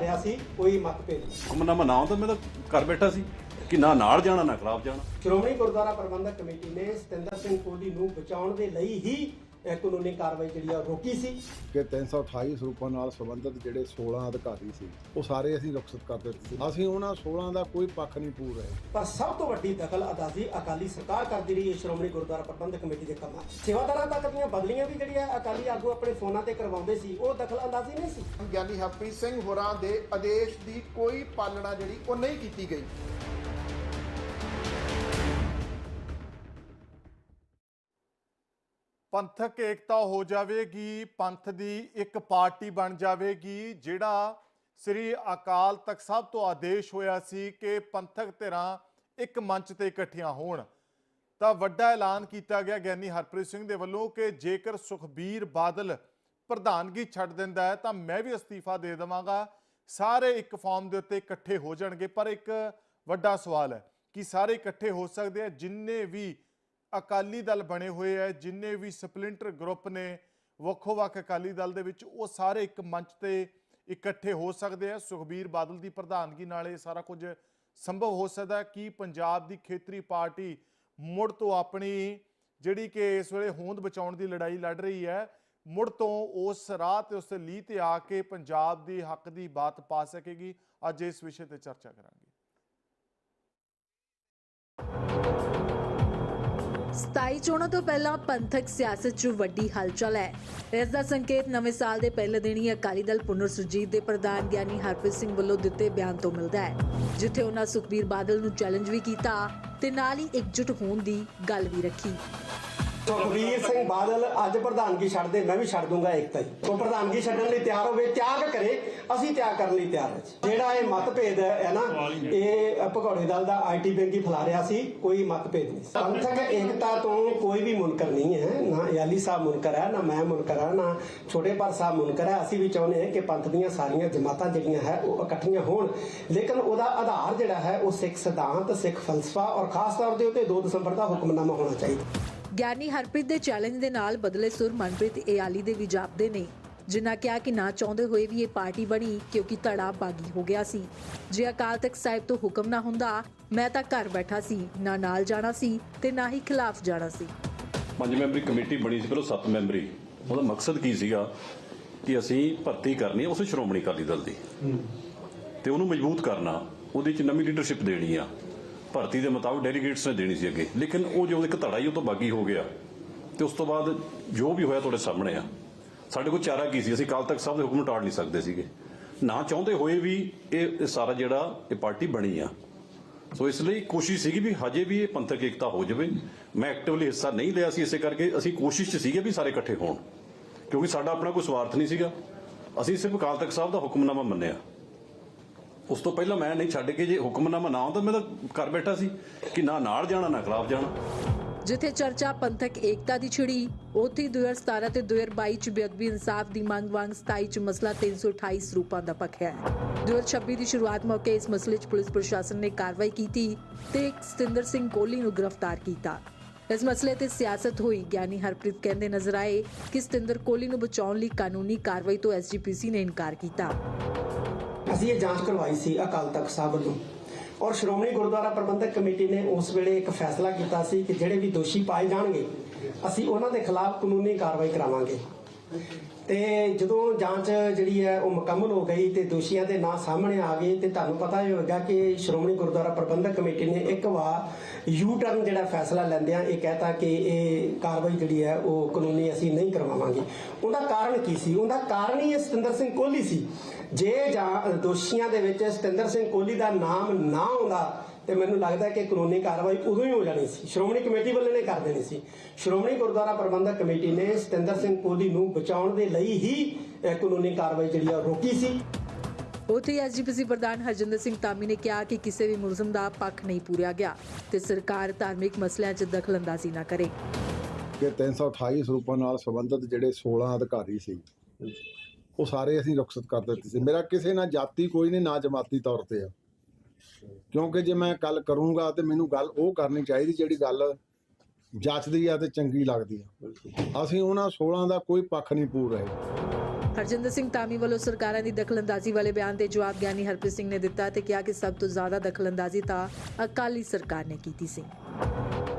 ਰਿਹਾ ਸੀ ਕੋਈ ਮਤਭੇਦ ਨਹੀਂ। ਹੁਕਮਨਾਮਾ ਨਾ ਹੁੰਦਾ ਮੈਂ ਤਾਂ ਘਰ ਬੈਠਾ ਸੀ ਕਿ ਨਾ ਨਾਲ ਜਾਣਾ ਨਾ ਖਿਲਾਫ ਜਾਣਾ। ਸ਼੍ਰੋਮਣੀ ਗੁਰਦੁਆਰਾ ਪ੍ਰਬੰਧਕ ਕਮੇਟੀ ਨੇ ਸਤਿੰਦਰ ਸਿੰਘ ਕੋਹਲੀ ਨੂੰ ਬਚਾਉਣ ਦੇ ਲਈ ਹੀ ਇਹ ਕਾਨੂੰਨੀ ਕਾਰਵਾਈ ਜਿਹੜੀ ਆ ਰੋਕੀ ਸੀ। ਕਿ 328 ਸਰੂਪਾਂ ਨਾਲ ਸੰਬੰਧਿਤ ਜਿਹੜੇ 16 ਅਧਿਕਾਰੀ ਸੀ ਉਹ ਸਾਰੇ ਅਸੀਂ ਰੁਖਸਤ ਕਰ ਦਿੱਤੇ ਸੀ। ਅਸੀਂ ਉਹਨਾਂ 16 ਦਾ ਕੋਈ ਪੱਖ ਨਹੀਂ ਪੂਰ ਰਹੇ। ਪਰ ਸਭ ਤੋਂ ਵੱਡੀ ਦਖਲ ਅਦਾਜ਼ੀ ਅਕਾਲੀ ਸਰਕਾਰ ਕਰਦੀ ਰਹੀ ਹੈ ਸ਼੍ਰੋਮਣੀ ਗੁਰਦੁਆਰਾ ਪ੍ਰਬੰਧਕ ਕਮੇਟੀ ਦੇ ਕੰਮਾਂ। ਸੇਵਾਦਾਰਾਂ ਤੱਕ ਦੀਆਂ ਬਦਲੀਆਂ ਵੀ ਜਿਹੜੀਆਂ ਅਕਾਲੀ ਆਗੂ ਆਪਣੇ ਫੋਨਾਂ ਤੇ ਕਰਵਾਉਂਦੇ ਸੀ ਉਹ ਦਖਲ ਅੰਦਾਜ਼ੀ ਨਹੀਂ ਸੀ। ਗਿਆਨੀ ਹਰਪ੍ਰੀਤ ਸਿੰਘ ਹੋਰਾਂ ਦੇ ਆਦੇਸ਼ ਦੀ ਕੋਈ ਪਾਲਣਾ ਜਿਹੜੀ ਉਹ ਨਹੀਂ ਕੀਤੀ ਗਈ। ਪੰਥਕ ਏਕਤਾ ਹੋ ਜਾਵੇਗੀ, ਪੰਥ ਦੀ ਇੱਕ ਪਾਰਟੀ ਬਣ ਜਾਵੇਗੀ, ਜਿਹੜਾ ਸ੍ਰੀ ਅਕਾਲ ਤਖਤ ਸਾਹਿਬ ਤੋਂ ਆਦੇਸ਼ ਹੋਇਆ ਸੀ ਕਿ ਪੰਥਕ ਧਿਰਾਂ ਇੱਕ ਮੰਚ ਤੇ ਇਕੱਠੀਆਂ ਹੋਣ। ਤਾਂ ਵੱਡਾ ਐਲਾਨ ਕੀਤਾ ਗਿਆ ਗਿਆਨੀ ਹਰਪ੍ਰੀਤ ਸਿੰਘ ਦੇ ਵੱਲੋਂ ਕਿ ਜੇਕਰ ਸੁਖਬੀਰ ਬਾਦਲ ਪ੍ਰਧਾਨਗੀ ਛੱਡ ਦਿੰਦਾ ਹੈ, ਤਾਂ ਮੈਂ ਵੀ ਅਸਤੀਫਾ ਦੇ ਦੇਵਾਂਗਾ। ਸਾਰੇ ਇੱਕ ਫਾਰਮ ਦੇ ਉੱਤੇ ਇਕੱਠੇ ਹੋ ਜਾਣਗੇ। ਪਰ ਇੱਕ ਵੱਡਾ ਸਵਾਲ ਹੈ ਕਿ ਸਾਰੇ ਇਕੱਠੇ ਹੋ ਸਕਦੇ ਆ, ਜਿੰਨੇ ਵੀ ਅਕਾਲੀ ਦਲ ਬਣੇ ਹੋਏ ਹੈ ਜਿੰਨੇ ਵੀ ਸਪਲਿੰਟਰ ਗਰੁੱਪ ਨੇ ਵੱਖੋ ਵੱਖ ਅਕਾਲੀ ਦਲ ਦੇ ਵਿੱਚ, ਉਹ ਸਾਰੇ ਇੱਕ ਮੰਚ ਤੇ ਇਕੱਠੇ ਹੋ ਸਕਦੇ ਆ। ਸੁਖਬੀਰ ਬਾਦਲ ਦੀ ਪ੍ਰਧਾਨਗੀ ਨਾਲ ਇਹ ਸਾਰਾ ਕੁਝ ਸੰਭਵ ਹੋ ਸਕਦਾ ਹੈ ਕਿ ਪੰਜਾਬ ਦੀ ਖੇਤਰੀ ਪਾਰਟੀ ਮੁੜ ਤੋਂ ਆਪਣੀ ਜਿਹੜੀ ਕਿ ਇਸ ਵੇਲੇ ਹੋਂਦ ਬਚਾਉਣ ਦੀ ਲੜਾਈ ਲੜ ਰਹੀ ਹੈ, ਮੁੜ ਤੋਂ ਉਸ ਰਾਹ ਤੇ, ਉਸ ਲੀਹ ਤੇ ਆ ਕੇ ਪੰਜਾਬ ਦੇ ਹੱਕ ਦੀ ਬਾਤ ਪਾ ਸਕੇਗੀ। ਅੱਜ ਇਸ ਵਿਸ਼ੇ ਤੇ ਚਰਚਾ ਕਰਾਂਗੇ। 27 ਚੋਣਾਂ ਤੋਂ ਪਹਿਲਾਂ ਪੰਥਕ ਸਿਆਸਤ 'ਚ ਵੱਡੀ ਹਲਚਲ ਹੈ। ਇਸ ਦਾ ਸੰਕੇਤ ਨਵੇਂ ਸਾਲ ਦੇ ਪਹਿਲੇ ਦਿਨ ਹੀ ਅਕਾਲੀ ਦਲ ਪੁਨਰ ਸੁਰਜੀਤ ਦੇ ਪ੍ਰਧਾਨ ਗਿਆਨੀ ਹਰਪ੍ਰੀਤ ਸਿੰਘ ਵੱਲੋਂ ਦਿੱਤੇ ਬਿਆਨ ਤੋਂ ਮਿਲਦਾ ਹੈ, ਜਿੱਥੇ ਉਹਨਾਂ ਸੁਖਬੀਰ ਬਾਦਲ ਨੂੰ ਚੈਲੰਜ ਵੀ ਕੀਤਾ ਤੇ ਨਾਲ ਹੀ ਇਕਜੁੱਟ ਹੋਣ ਦੀ ਗੱਲ ਵੀ ਰੱਖੀ। ਸੁਖਬੀਰ ਸਿੰਘ ਬਾਦਲ ਅੱਜ ਪ੍ਰਧਾਨਗੀ ਛੱਡ ਦੇ ਮੈਂ ਵੀ ਛੱਡ ਦੂੰਗਾ ਏਕਤਾ ਤਾਂ ਉਹ ਪ੍ਰਧਾਨਗੀ ਛੱਡਣ ਲਈ ਤਿਆਰ ਹੋਵੇ, ਤਿਆਗ ਕਰੇ, ਅਸੀਂ ਤਿਆਗ ਕਰਨ ਲਈ ਤਿਆਰ ਹਾਂ। ਜਿਹੜਾ ਇਹ ਮਤਭੇਦ ਹੈ ਨਾ, ਇਹ ਭਗੌੜੇ ਦਲ ਦਾ ਆਈਟੀ ਬੈਂਕ ਹੀ ਫੈਲਾ ਰਿਹਾ ਸੀ, ਕੋਈ ਮਤਭੇਦ ਨਹੀਂ। ਪੰਥਕ ਏਕਤਾ ਤੋਂ ਕੋਈ ਵੀ ਮੁਨਕਰ ਨਹੀਂ ਹੈ, ਨਾ ਯਾਲੀ ਸਾਹਿਬ ਮੁਨਕਰ ਹੈ, ਨਾ ਮੈਂ ਮੁਨਕਰ ਹਾਂ, ਨਾ ਛੋਟੇ ਪਰ ਸਾਹਿਬ ਮੁਨਕਰ ਹੈ। ਅਸੀਂ ਵੀ ਚਾਹੁੰਦੇ ਹਾਂ ਕਿ ਪੰਥ ਦੀਆਂ ਸਾਰੀਆਂ ਜਮਾਤਾਂ ਜਿਹੜੀਆਂ ਹੈ, ਉਹ ਇਕੱਠੀਆਂ ਹੋਣ। ਲੇਕਿਨ ਉਹਦਾ ਆਧਾਰ ਜਿਹੜਾ ਹੈ, ਉਹ ਸਿੱਖ ਸਿਧਾਂਤ, ਸਿੱਖ ਫਲਸਫਾ ਔਰ ਖਾਸ ਤੌਰ ਦੇ ਉੱਤੇ 2 ਦਸੰਬਰ ਦਾ ਹੁਕਮਨਾਮਾ ਹੋਣਾ ਚਾਹੀਦਾ। ਗਿਆਨੀ ਹਰਪ੍ਰੀਤ ਦੇ ਚੈਲੰਜ ਦੇ ਨਾਲ ਬਦਲੇ ਸੁਰ ਮਨਪ੍ਰੀਤ ਏਆਲੀ ਦੇ ਵੀ ਜਾਪਦੇ ਨੇ। ਜਿਨ੍ਹਾਂ ਕਿਹਾ ਕਿ ਨਾ ਚਾਹੁੰਦੇ ਹੋਏ ਵੀ ਇਹ ਪਾਰਟੀ ਬਣੀ ਕਿਉਂਕਿ ਧੜਾ ਬਾਗੀ ਹੋ ਗਿਆ ਸੀ। ਜੇ ਅਕਾਲ ਤਖਤ ਸਾਹਿਬ ਤੋਂ ਹੁਕਮ ਨਾ ਹੁੰਦਾ ਮੈਂ ਤਾਂ ਘਰ ਬੈਠਾ ਸੀ ਨਾ ਨਾਲ ਜਾਣਾ ਸੀ ਤੇ ਨਾ ਹੀ ਖਿਲਾਫ ਜਾਣਾ ਸੀ। ਪੰਜ ਮੈਂਬਰੀ ਕਮੇਟੀ ਬਣੀ ਸੀ ਪਹਿਲਾਂ ਸੱਤ ਮੈਂਬਰੀ। ਉਹਦਾ ਮਕਸਦ ਕੀ ਸੀਗਾ? ਕਿ ਅਸੀਂ ਭਰਤੀ ਕਰਨੀ ਹੈ ਉਸ ਸ਼੍ਰੋਮਣੀ ਅਕਾਲੀ ਦਲ ਦੀ। ਤੇ ਉਹਨੂੰ ਮਜ਼ਬੂਤ ਕਰਨਾ ਉਹਦੇ ਚ ਨਵੀਂ ਲੀਡਰਸ਼ਿਪ ਦੇਣੀ ਆ। ਭਰਤੀ ਦੇ ਮੁਤਾਬਕ ਡੈਲੀਗੇਟਸ ਨੇ ਦੇਣੀ ਸੀ ਅੱਗੇ। ਲੇਕਿਨ ਉਹ ਜੋ ਇੱਕ ਧੜਾ ਹੀ ਉਹ ਤੋਂ ਬਾਗੀ ਹੋ ਗਿਆ। ਤੇ ਉਸ ਤੋਂ ਬਾਅਦ ਜੋ ਵੀ ਹੋਇਆ ਤੁਹਾਡੇ ਸਾਹਮਣੇ ਆ। ਸਾਡੇ ਕੋਲ ਚਾਰਾ ਕੀ ਸੀ? ਅਸੀਂ ਕੱਲ ਤੱਕ ਸਭ ਦੇ ਹੁਕਮ ਟਾੜ ਨਹੀਂ ਸਕਦੇ ਸੀਗੇ। ਨਾ ਚਾਹੁੰਦੇ ਹੋਏ ਵੀ ਇਹ ਇਹ ਸਾਰਾ ਜਿਹੜਾ ਇਹ ਪਾਰਟੀ ਬਣੀ ਆ। ਸੋ ਇਸ ਲਈ ਕੋਸ਼ਿਸ਼ ਸੀਗੀ ਵੀ ਹਜੇ ਵੀ ਇਹ ਪੰਥਕ ਏਕਤਾ ਹੋ ਜਾਵੇ। ਮੈਂ ਐਕਟਿਵਲੀ ਹਿੱਸਾ ਨਹੀਂ ਲਿਆ ਸੀ ਇਸੇ ਕਰਕੇ ਅਸੀਂ ਕੋਸ਼ਿਸ਼ 'ਚ ਸੀਗੇ ਵੀ ਸਾਰੇ ਇਕੱਠੇ ਹੋਣ। ਕਿਉਂਕਿ ਸਾਡਾ ਆਪਣਾ ਕੋਈ ਸਵਾਰਥ ਨਹੀਂ ਸੀਗਾ। ਅਸੀਂ ਸਿਰਫ ਅਕਾਲ ਤਖਤ ਸਾਹਿਬ ਦਾ ਹੁਕਮਨਾਮਾ ਮੰਨਿਆ। ਉਸ ਤੋਂ ਪਹਿਲਾਂ ਮੈਂ ਨਹੀਂ ਛੱਡ ਕੇ ਜੇ ਹੁਕਮਨਾਮਾ ਨਾ ਹੁੰਦਾ ਮੈਂ ਤਾਂ ਘਰ ਬੈਠਾ ਸੀ ਕਿ ਨਾ ਨਾਲ ਜਾਣਾ, ਨਾ ਖਿਲਾਫ ਜਾਣਾ। ਜਿੱਥੇ ਚਰਚਾ ਪੰਥਕ ਏਕਤਾ ਦੀ ਛਿੜੀ, ਉੱਥੇ 2017 ਤੇ 2022 ਚ ਬੇਅਦਬੀ ਇਨਸਾਫ ਦੀ ਮੰਗ ਵਾਂਗ 27 ਚ ਮਸਲਾ 328 ਸਰੂਪਾਂ ਦਾ ਪੱਖਿਆ ਹੈ। 2026 ਦੀ ਸ਼ੁਰੂਆਤ ਮੌਕੇ ਇਸ ਮਸਲੇ 'ਚ ਪੁਲਿਸ ਪ੍ਰਸ਼ਾਸਨ ਨੇ ਕਾਰਵਾਈ ਕੀਤੀ ਤੇ ਸਤਿੰਦਰ ਸਿੰਘ ਕੋਹਲੀ ਨੂੰ ਗ੍ਰਿਫਤਾਰ ਕੀਤਾ। ਇਸ ਮਸਲੇ ਤੇ ਸਿਆਸਤ ਹੋਈ, ਗਿਆਨੀ ਹਰਪ੍ਰੀਤ ਕਹਿੰਦੇ ਨਜ਼ਰ ਆਏ ਕਿ ਸਤਿੰਦਰ ਕੋਹਲੀ ਨੂੰ ਬਚਾਉਣ ਲਈ ਕਾਨੂੰਨੀ ਕਾਰਵਾਈ ਤੋਂ ਐਸਜੀਪੀਸੀ ਨੇ ਇਨਕਾਰ ਕੀਤਾ। ਅਸੀਂ ਇਹ ਜਾਂਚ ਕਰਵਾਈ ਸੀ ਅਕਾਲ ਤਖਤ ਸਾਹਿਬ ਵੱਲੋਂ। ਔਰ ਸ਼੍ਰੋਮਣੀ ਗੁਰਦੁਆਰਾ ਪ੍ਰਬੰਧਕ ਕਮੇਟੀ ਨੇ ਉਸ ਵੇਲੇ ਇੱਕ ਫੈਸਲਾ ਕੀਤਾ ਸੀ ਕਿ ਜਿਹੜੇ ਵੀ ਦੋਸ਼ੀ ਪਾਏ ਜਾਣਗੇ, ਅਸੀਂ ਉਹਨਾਂ ਦੇ ਖਿਲਾਫ ਕਾਨੂੰਨੀ ਕਾਰਵਾਈ ਕਰਾਵਾਂਗੇ। ਤੇ ਜਦੋਂ ਜਾਂਚ ਜਿਹੜੀ ਹੈ ਉਹ ਮੁਕੰਮਲ ਹੋ ਗਈ ਤੇ ਦੋਸ਼ੀਆਂ ਦੇ ਨਾਂ ਸਾਹਮਣੇ ਆ ਗਏ ਤੇ ਤੁਹਾਨੂੰ ਪਤਾ ਹੀ ਹੋਵੇਗਾ ਕਿ ਸ਼੍ਰੋਮਣੀ ਗੁਰਦੁਆਰਾ ਪ੍ਰਬੰਧਕ ਕਮੇਟੀ ਨੇ ਇੱਕ ਵਾਰ ਯੂ ਟਰਨ ਜਿਹੜਾ ਫੈਸਲਾ ਲੈਂਦਿਆਂ ਇਹ ਕਹਿਤਾ ਕਿ ਇਹ ਕਾਰਵਾਈ ਜਿਹੜੀ ਹੈ ਉਹ ਕਾਨੂੰਨੀ ਅਸੀਂ ਨਹੀਂ ਕਰਵਾਵਾਂਗੇ। ਉਹਦਾ ਕਾਰਨ ਕੀ ਸੀ? ਉਹਦਾ ਕਾਰਨ ਹੀ ਇਹ ਸਤਿੰਦਰ ਸਿੰਘ ਕੋਹਲੀ ਸੀ ਜੇ ਜਾਂ ਦੋਸ਼ੀਆਂ ਦੇ ਵਿੱਚ ਸਤਿੰਦਰ ਸਿੰਘ ਕੋਹਲੀ ਦਾ ਨਾਮ ਨਾ ਆਉਂਦਾ ਤੇ ਮੈਨੂੰ ਲੱਗਦਾ ਕਿ ਕਾਨੂੰਨੀ ਕਾਰਵਾਈ ਉਦੋਂ ਹੀ ਹੋ ਜਾਣੀ ਸੀ। ਸ਼੍ਰੋਮਣੀ ਕਮੇਟੀ ਵੱਲੋਂ ਨੇ ਕਰ ਦੇਣੀ ਸੀ। ਸ਼੍ਰੋਮਣੀ ਗੁਰਦੁਆਰਾ ਪ੍ਰਬੰਧਕ ਕਮੇਟੀ ਨੇ ਸਤਿੰਦਰ ਸਿੰਘ ਕੋਹਲੀ ਨੂੰ ਬਚਾਉਣ ਦੇ ਲਈ ਹੀ ਇਹ ਕਾਨੂੰਨੀ ਕਾਰਵਾਈ ਜਿਹੜੀ ਆ ਰੋਕੀ ਸੀ। ਉੱਥੇ ਐਸਜੀਪੀਸੀ ਪ੍ਰਧਾਨ ਹਰਜਿੰਦਰ ਸਿੰਘ ਤਾਮੀ ਨੇ ਕਿਹਾ ਕਿ ਕਿਸੇ ਵੀ ਮੁਲਜ਼ਮ ਦਾ ਪੱਖ ਨਹੀਂ ਪੂਰਿਆ ਗਿਆ ਤੇ ਸਰਕਾਰ ਧਾਰਮਿਕ ਮਸਲਿਆਂ 'ਚ ਦਖਲਅੰਦਾਜ਼ੀ ਨਾ ਕਰੇ। ਕਿ 328 ਸਰੂਪਾਂ ਨਾਲ ਸੰਬੰਧਿਤ ਜਿਹੜੇ 16 ਅਧਿਕਾਰੀ ਸੀ ਉਹ ਸਾਰੇ ਅਸੀਂ ਰੁਖਸਤ ਕਰ ਦਿੱਤੇ ਸੀ। ਮੇਰਾ ਕਿਸੇ ਨਾਲ ਜਾਤੀ ਕੋਈ ਨਹੀਂ, ਨਾ ਜਮਾਤੀ ਤੌਰ ਤੇ ਆ। ਕਿਉਂਕਿ ਜੇ ਮੈਂ ਗੱਲ ਕਰੂੰਗਾ ਤੇ ਮੈਨੂੰ ਗੱਲ ਉਹ ਕਰਨੀ ਚਾਹੀਦੀ ਜਿਹੜੀ ਗੱਲ ਜੱਚਦੀ ਆ ਤੇ ਚੰਗੀ ਲੱਗਦੀ ਆ। ਅਸੀਂ ਉਹਨਾਂ 16 ਦਾ ਕੋਈ ਪੱਖ ਨਹੀਂ ਪੂਰ ਰਹੇ। ਹਰਜਿੰਦਰ ਸਿੰਘ ਤਾਮੀ ਵੱਲੋਂ ਸਰਕਾਰਾਂ ਦੀ ਦਖਲਅੰਦਾਜ਼ੀ ਵਾਲੇ ਬਿਆਨ ਦੇ ਜਵਾਬ ਗਿਆਨੀ ਹਰਪ੍ਰੀਤ ਸਿੰਘ ਨੇ ਦਿੱਤਾ ਤੇ ਕਿਹਾ ਕਿ ਸਭ ਤੋਂ ਜ਼ਿਆਦਾ ਦਖਲਅੰਦਾਜ਼ੀ ਤਾਂ ਅਕਾਲੀ ਸਰਕਾਰ ਨੇ ਕੀਤੀ ਸੀ।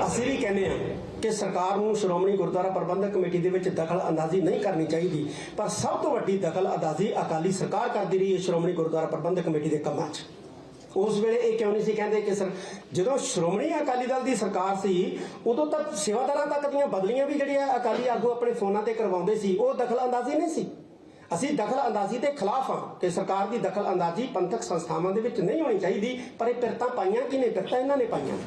ਅਸੀਂ ਵੀ ਕਹਿੰਦੇ ਹਾਂ ਕਿ ਸਰਕਾਰ ਨੂੰ ਸ਼੍ਰੋਮਣੀ ਗੁਰਦੁਆਰਾ ਪ੍ਰਬੰਧਕ ਕਮੇਟੀ ਦੇ ਵਿੱਚ ਦਖਲ ਅੰਦਾਜ਼ੀ ਨਹੀਂ ਕਰਨੀ ਚਾਹੀਦੀ, ਪਰ ਸਭ ਤੋਂ ਵੱਡੀ ਦਖਲ ਅੰਦਾਜ਼ੀ ਅਕਾਲੀ ਸਰਕਾਰ ਕਰਦੀ ਰਹੀ ਹੈ ਸ਼੍ਰੋਮਣੀ ਗੁਰਦੁਆਰਾ ਪ੍ਰਬੰਧਕ ਕਮੇਟੀ ਦੇ ਕੰਮਾਂ 'ਚ। ਉਸ ਵੇਲੇ ਇਹ ਕਿਉਂ ਨਹੀਂ ਸੀ ਕਹਿੰਦੇ ਕਿ ਸਰ, ਜਦੋਂ ਸ਼੍ਰੋਮਣੀ ਅਕਾਲੀ ਦਲ ਦੀ ਸਰਕਾਰ ਸੀ, ਉਦੋਂ ਤੱਕ ਸੇਵਾਦਾਰਾਂ ਤੱਕ ਦੀਆਂ ਬਦਲੀਆਂ ਵੀ ਜਿਹੜੀਆਂ ਅਕਾਲੀ ਆਗੂ ਆਪਣੇ ਫੋਨਾਂ ਤੇ ਕਰਵਾਉਂਦੇ ਸੀ, ਉਹ ਦਖਲ ਅੰਦਾਜ਼ੀ ਨਹੀਂ ਸੀ। ਅਸੀਂ ਦਖਲ ਅੰਦਾਜ਼ੀ ਦੇ ਖਿਲਾਫ ਹਾਂ ਕਿ ਸਰਕਾਰ ਦੀ ਦਖਲ ਅੰਦਾਜ਼ੀ ਪੰਥਕ ਸੰਸਥਾਵਾਂ ਦੇ ਵਿੱਚ ਨਹੀਂ ਹੋਣੀ ਚਾਹੀਦੀ, ਪਰ ਇਹ ਪਿਰਤਾਂ ਪਾਈਆਂ ਕਿਨੇ? ਪਿਰਤਾਂ ਇਹਨਾਂ ਨੇ ਪਾਈਆਂ।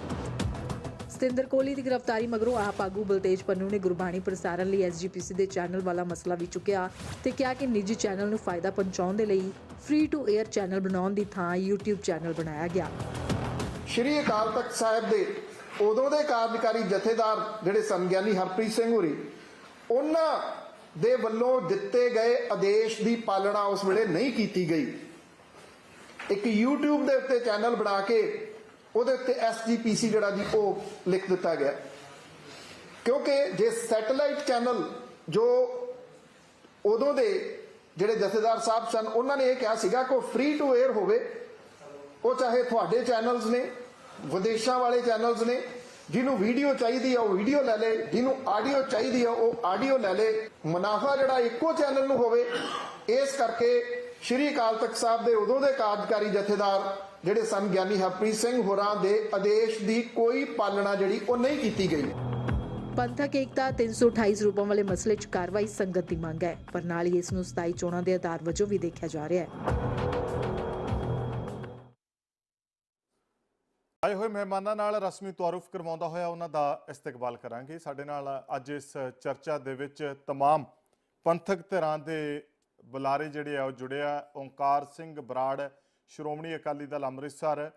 ਸਤਿੰਦਰ ਕੋਹਲੀ ਦੀ ਗ੍ਰਿਫਤਾਰੀ ਮਗਰੋਂ ਆਪ ਆਗੂ ਬਲਤੇਜ ਪੰਨੂ ਨੇ ਗੁਰਬਾਣੀ ਪ੍ਰਸਾਰਣ ਲਈ ਐਸਜੀਪੀਸੀ ਦੇ ਚੈਨਲ ਵਾਲਾ ਮਸਲਾ ਵੀ ਚੁੱਕਿਆ ਤੇ ਕਿਹਾ ਕਿ ਨਿੱਜੀ ਚੈਨਲ ਨੂੰ ਫਾਇਦਾ ਪਹੁੰਚਾਉਣ ਦੇ ਲਈ ਫ੍ਰੀ ਟੂ 에ਅਰ ਚੈਨਲ ਬਣਾਉਣ ਦੀ ਥਾਂ YouTube ਚੈਨਲ ਬਣਾਇਆ ਗਿਆ। ਸ਼੍ਰੀ ਅਕਾਲ ਤਖਤ ਸਾਹਿਬ ਦੇ ਉਦੋਂ ਦੇ ਕਾਰਜਕਾਰੀ ਜਥੇਦਾਰ ਜਿਹੜੇ ਸਨ ਗਿਆਨੀ ਹਰਪ੍ਰੀਤ ਸਿੰਘ ਹੋਰੀ, ਉਹਨਾਂ ਦੇ ਵੱਲੋਂ ਦਿੱਤੇ ਗਏ ਆਦੇਸ਼ ਦੀ ਪਾਲਣਾ ਉਸ ਵੇਲੇ ਨਹੀਂ ਕੀਤੀ ਗਈ। ਇੱਕ YouTube ਦੇ ਉੱਤੇ ਚੈਨਲ ਬਣਾ ਕੇ ਉਹਦੇ ਉੱਤੇ SGPC ਜਿਹੜਾ ਜੀ, ਉਹ ਲਿਖ ਦਿੱਤਾ ਗਿਆ। ਕਿਉਂਕਿ ਜੇ ਸੈਟੇਲਾਈਟ ਚੈਨਲ ਜੋ ਉਦੋਂ ਦੇ ਜਿਹੜੇ ਜਥੇਦਾਰ ਸਾਹਿਬ ਸਨ, ਉਹਨਾਂ ਨੇ ਇਹ ਕਿਹਾ ਸੀਗਾ ਕਿ ਫ੍ਰੀ ਟੂ 에ਅਰ ਹੋਵੇ। ਉਹ ਚਾਹੇ ਤੁਹਾਡੇ ਚੈਨਲਸ ਨੇ, ਵਿਦੇਸ਼ਾਂ ਵਾਲੇ ਚੈਨਲਸ ਨੇ, ਜਿਹਨੂੰ ਵੀਡੀਓ ਚਾਹੀਦੀ ਆ, ਉਹ ਵੀਡੀਓ ਲੈ ਲੇ, ਜਿਹਨੂੰ ਆਡੀਓ ਚਾਹੀਦੀ ਆ, ਉਹ ਆਡੀਓ ਲੈ ਲੇ। ਮੁਨਾਫਾ ਜਿਹੜਾ ਇੱਕੋ ਚੈਨਲ ਨੂੰ ਹੋਵੇ, ਇਸ ਕਰਕੇ ਸ਼੍ਰੀ ਅਕਾਲ ਤਖਤ ਸਾਹਿਬ ਦੇ ਉਦੋਂ ਦੇ ਕਾਰਜਕਾਰੀ ਜਥੇਦਾਰ ਜਿਹੜੇ ਸਨ ਗਿਆਨੀ ਹਰਪ੍ਰੀਤ ਸਿੰਘ ਹੋਰਾਂ ਦੇ ਆਦੇਸ਼ ਦੀ ਕੋਈ ਪਾਲਣਾ ਜਿਹੜੀ ਉਹ ਨਹੀਂ ਕੀਤੀ ਗਈ ਪੰਥਕ ਏਕਤਾ 328 ਰੂਪਾਂ ਵਾਲੇ ਮਸਲੇ 'ਚ ਕਾਰਵਾਈ ਸੰਗਤ ਦੀ ਮੰਗ ਹੈ ਪਰ ਨਾਲ ਹੀ ਇਸ ਨੂੰ ਸਥਾਈ ਚੋਣਾਂ ਦੇ ਆਧਾਰ ਵਜੋਂ ਵੀ ਦੇਖਿਆ ਜਾ ਰਿਹਾ ਹੈ ਆਏ ਹੋਏ ਮਹਿਮਾਨਾਂ ਨਾਲ ਰਸਮੀ ਤਾਰਫ ਕਰਵਾਉਂਦਾ ਹੋਇਆ ਉਹਨਾਂ ਦਾ ਇਸਤਕਬਾਲ ਕਰਾਂਗੇ ਸਾਡੇ ਨਾਲ ਅੱਜ ਇਸ ਚਰਚਾ ਦੇ ਵਿੱਚ तमाम ਪੰਥਕ ਧਿਰਾਂ ਦੇ ਬੁਲਾਰੇ ਜਿਹੜੇ ਆ ਉਹ ਜੁੜਿਆ ਓਂਕਾਰ ਸਿੰਘ ਬਰਾੜ ਸ਼੍ਰੋਮਣੀ ਅਕਾਲੀ ਦਲ ਅੰਮ੍ਰਿਤਸਰ,